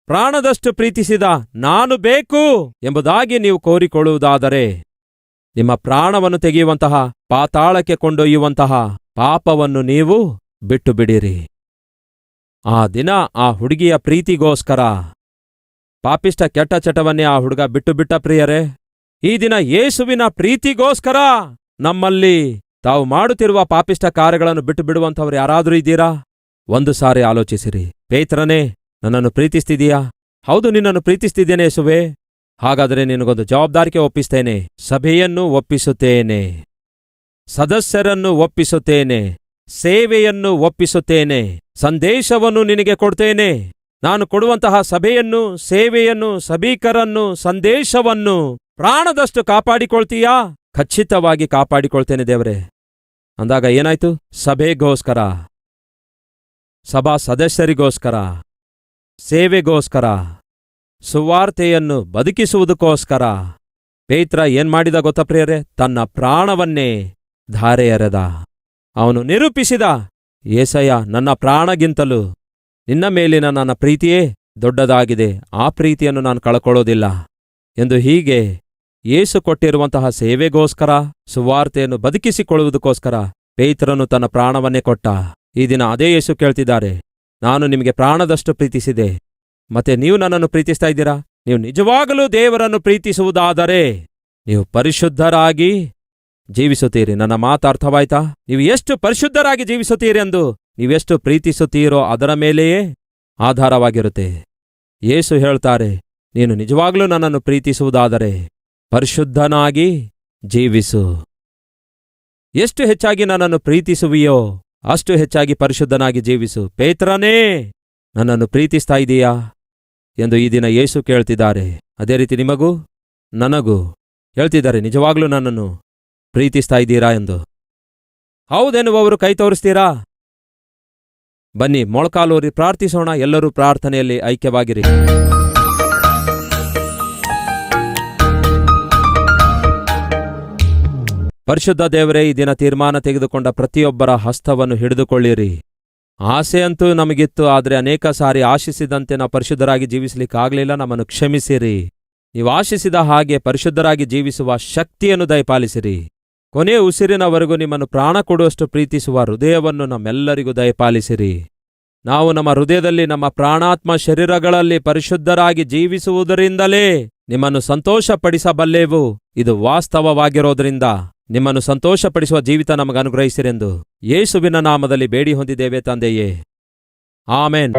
A: ಪ್ರಾಣದಷ್ಟು ಪ್ರೀತಿಸಿದ ನಾನು ಬೇಕು ಎಂಬುದಾಗಿ ನೀವು ಕೋರಿಕೊಳ್ಳುವುದಾದರೆ, ನಿಮ್ಮ ಪ್ರಾಣವನ್ನು ತೆಗೆಯುವಂತಹ, ಪಾತಾಳಕ್ಕೆ ಕೊಂಡೊಯ್ಯುವಂತಹ ಪಾಪವನ್ನು ನೀವು ಬಿಟ್ಟು ಬಿಡಿರಿ ಆ ದಿನ ಆ ಹುಡುಗಿಯ ಪ್ರೀತಿಗೋಸ್ಕರ ಪಾಪಿಷ್ಟ ಕೆಟ್ಟ ಚಟವನ್ನೇ ಆ ಹುಡುಗ ಬಿಟ್ಟು ಬಿಟ್ಟ ಪ್ರಿಯರೇ, ಈ ದಿನ ಯೇಸುವಿನ ಪ್ರೀತಿಗೋಸ್ಕರ ನಮ್ಮಲ್ಲಿ ತಾವು ಮಾಡುತ್ತಿರುವ ಪಾಪಿಷ್ಟ ಕಾರ್ಯಗಳನ್ನು ಬಿಟ್ಟು ಬಿಡುವಂಥವ್ರು ಯಾರಾದರೂ ಇದ್ದೀರಾ? ಒಂದು ಸಾರಿ ಆಲೋಚಿಸಿರಿ. ಪೇತ್ರನೇ, ನನ್ನನ್ನು ಪ್ರೀತಿಸ್ತಿದೀಯಾ ಹೌದು, ನಿನ್ನನ್ನು ಪ್ರೀತಿಸ್ತಿದ್ದೇನೆ ಯೇಸುವೆ. ಹಾಗಾದರೆ ನಿನಗೊಂದು ಜವಾಬ್ದಾರಿಕೆ ಒಪ್ಪಿಸ್ತೇನೆ. ಸಭೆಯನ್ನು ಒಪ್ಪಿಸುತ್ತೇನೆ. ಸದಸ್ಯರನ್ನು ಒಪ್ಪಿಸುತ್ತೇನೆ. ಸೇವೆಯನ್ನು ಒಪ್ಪಿಸುತ್ತೇನೆ. ಸಂದೇಶವನ್ನು ನಿನಗೆ ಕೊಡ್ತೇನೆ. ನಾನು ಕೊಡುವಂತಹ ಸಭೆಯನ್ನು, ಸೇವೆಯನ್ನು, ಸಭೀಕರನ್ನು, ಸಂದೇಶವನ್ನು ಪ್ರಾಣದಷ್ಟು ಕಾಪಾಡಿಕೊಳ್ತೀಯಾ? ಖಚಿತವಾಗಿ ಕಾಪಾಡಿಕೊಳ್ತೇನೆ ದೇವರೇ. ಅಂದಾಗ ಏನಾಯ್ತು? ಸಭೆಗೋಸ್ಕರ. ಸಭಾ ಸದಸ್ಯರಿಗೋಸ್ಕರ. ಸೇವೆಗೋಸ್ಕರ. ಸುವಾರ್ತೆಯನ್ನು ಬದುಕಿಸುವುದಕ್ಕೋಸ್ಕರ. ಪೇತ್ರ ಏನ್ ಮಾಡಿದ ಗೊತ್ತಾ ಪ್ರಿಯರೇ? ತನ್ನ ಪ್ರಾಣವನ್ನೇ ಧಾರೆ ಎರೆದ ಅವನು ನಿರೂಪಿಸಿದ. ಏಸಯ್ಯ, ನನ್ನ ಪ್ರಾಣಗಿಂತಲೂ ನಿನ್ನ ಮೇಲಿನ ನನ್ನ ಪ್ರೀತಿಯೇ ದೊಡ್ಡದಾಗಿದೆ. ಆ ಪ್ರೀತಿಯನ್ನು ನಾನು ಕಳ್ಕೊಳ್ಳೋದಿಲ್ಲ. ಎಂದು ಹೀಗೆ ಯೇಸು ಕೊಟ್ಟಿರುವಂತಹ ಸೇವೆಗೋಸ್ಕರ, ಸುವಾರ್ತೆಯನ್ನು ಬದುಕಿಸಿಕೊಳ್ಳುವುದಕ್ಕೋಸ್ಕರ ಪೇತ್ರನು ತನ್ನ ಪ್ರಾಣವನ್ನೇ ಕೊಟ್ಟ. ಈ ದಿನ ಅದೇ ಯೇಸು ಕೇಳ್ತಿದ್ದಾರೆ, ನಾನು ನಿಮಗೆ ಪ್ರಾಣದಷ್ಟು ಪ್ರೀತಿಸಿದೆ. ಮತ್ತೆ ನೀವು ನನ್ನನ್ನು ಪ್ರೀತಿಸ್ತಾ ಇದ್ದೀರಾ? ನೀವು ನಿಜವಾಗಲೂ ದೇವರನ್ನು ಪ್ರೀತಿಸುವುದಾದರೆ ನೀವು ಪರಿಶುದ್ಧರಾಗಿ ಜೀವಿಸುತ್ತೀರಿ. ನನ್ನ ಮಾತು ಅರ್ಥವಾಯ್ತಾ? ನೀವು ಎಷ್ಟು ಪರಿಶುದ್ಧರಾಗಿ ಜೀವಿಸುತ್ತೀರಿ ಎಂದು ನೀವೆಷ್ಟು ಪ್ರೀತಿಸುತ್ತೀರೋ ಅದರ ಮೇಲೆಯೇ ಆಧಾರವಾಗಿರುತ್ತೆ. ಯೇಸು ಹೇಳ್ತಾರೆ, ನೀನು ನಿಜವಾಗ್ಲೂ ನನ್ನನ್ನು ಪ್ರೀತಿಸುವುದಾದರೆ ಪರಿಶುದ್ಧನಾಗಿ ಜೀವಿಸು. ಎಷ್ಟು ಹೆಚ್ಚಾಗಿ ನನ್ನನ್ನು ಪ್ರೀತಿಸುವಿಯೋ, ಅಷ್ಟು ಹೆಚ್ಚಾಗಿ ಪರಿಶುದ್ಧನಾಗಿ ಜೀವಿಸು. ಪೇತ್ರನೇ, ನನ್ನನ್ನು ಪ್ರೀತಿಸ್ತಾ ಇದೀಯಾ ಎಂದು ಈ ದಿನ ಯೇಸು ಕೇಳ್ತಿದ್ದಾರೆ. ಅದೇ ರೀತಿ ನಿಮಗೂ, ನನಗೂ ಹೇಳ್ತಿದ್ದಾರೆ, ನಿಜವಾಗ್ಲೂ ನನ್ನನ್ನು ಪ್ರೀತಿಸ್ತಾ ಇದ್ದೀರಾ ಎಂದು. ಹೌದೆನ್ನುವವರು ಕೈ ತೋರಿಸ್ತೀರಾ? ಬನ್ನಿ ಮೊಳಕಾಲೂರಿ ಪ್ರಾರ್ಥಿಸೋಣ, ಎಲ್ಲರೂ ಪ್ರಾರ್ಥನೆಯಲ್ಲಿ ಐಕ್ಯವಾಗಿರಿ. ಪರಿಶುದ್ಧ ದೇವರೇ, ಈ ದಿನ ತೀರ್ಮಾನ ತೆಗೆದುಕೊಂಡ ಪ್ರತಿಯೊಬ್ಬರ ಹಸ್ತವನ್ನು ಹಿಡಿದುಕೊಳ್ಳಿರಿ. ಆಸೆಯಂತೂ ನಮಗಿತ್ತು, ಆದರೆ ಅನೇಕ ಸಾರಿ ಆಶಿಸಿದಂತೆ ನಾವು ಪರಿಶುದ್ಧರಾಗಿ ಜೀವಿಸಲಿಕ್ಕಾಗಲಿಲ್ಲ, ನಮ್ಮನ್ನು ಕ್ಷಮಿಸಿರಿ. ನೀವು ಆಶಿಸಿದ ಹಾಗೆ ಪರಿಶುದ್ಧರಾಗಿ ಜೀವಿಸುವ ಶಕ್ತಿಯನ್ನು ದಯಪಾಲಿಸಿರಿ. ಕೊನೆಯ ಉಸಿರಿನವರೆಗೂ ನಿಮ್ಮನ್ನು ಪ್ರಾಣ ಕೊಡುವಷ್ಟು ಪ್ರೀತಿಸುವ ಹೃದಯವನ್ನು ನಮ್ಮೆಲ್ಲರಿಗೂ ದಯಪಾಲಿಸಿರಿ. ನಾವು ನಮ್ಮ ಹೃದಯದಲ್ಲಿ ನಮ್ಮ ಪ್ರಾಣಾತ್ಮ ಶರೀರಗಳಲ್ಲಿ ಪರಿಶುದ್ಧರಾಗಿ ಜೀವಿಸುವುದರಿಂದಲೇ ನಿಮ್ಮನ್ನು ಸಂತೋಷಪಡಿಸಬಲ್ಲೆವು. ಇದು ವಾಸ್ತವವಾಗಿರೋದ್ರಿಂದ ನಿಮ್ಮನ್ನು ಸಂತೋಷಪಡಿಸುವ ಜೀವಿತ ನಮಗನುಗ್ರಹಿಸಿರೆಂದು. ಯೇಸುವಿನ ನಾಮದಲ್ಲಿ ಬೇಡಿ ಹೊಂದಿದ್ದೇವೆ ತಂದೆಯೇ. ಆಮೆನ್.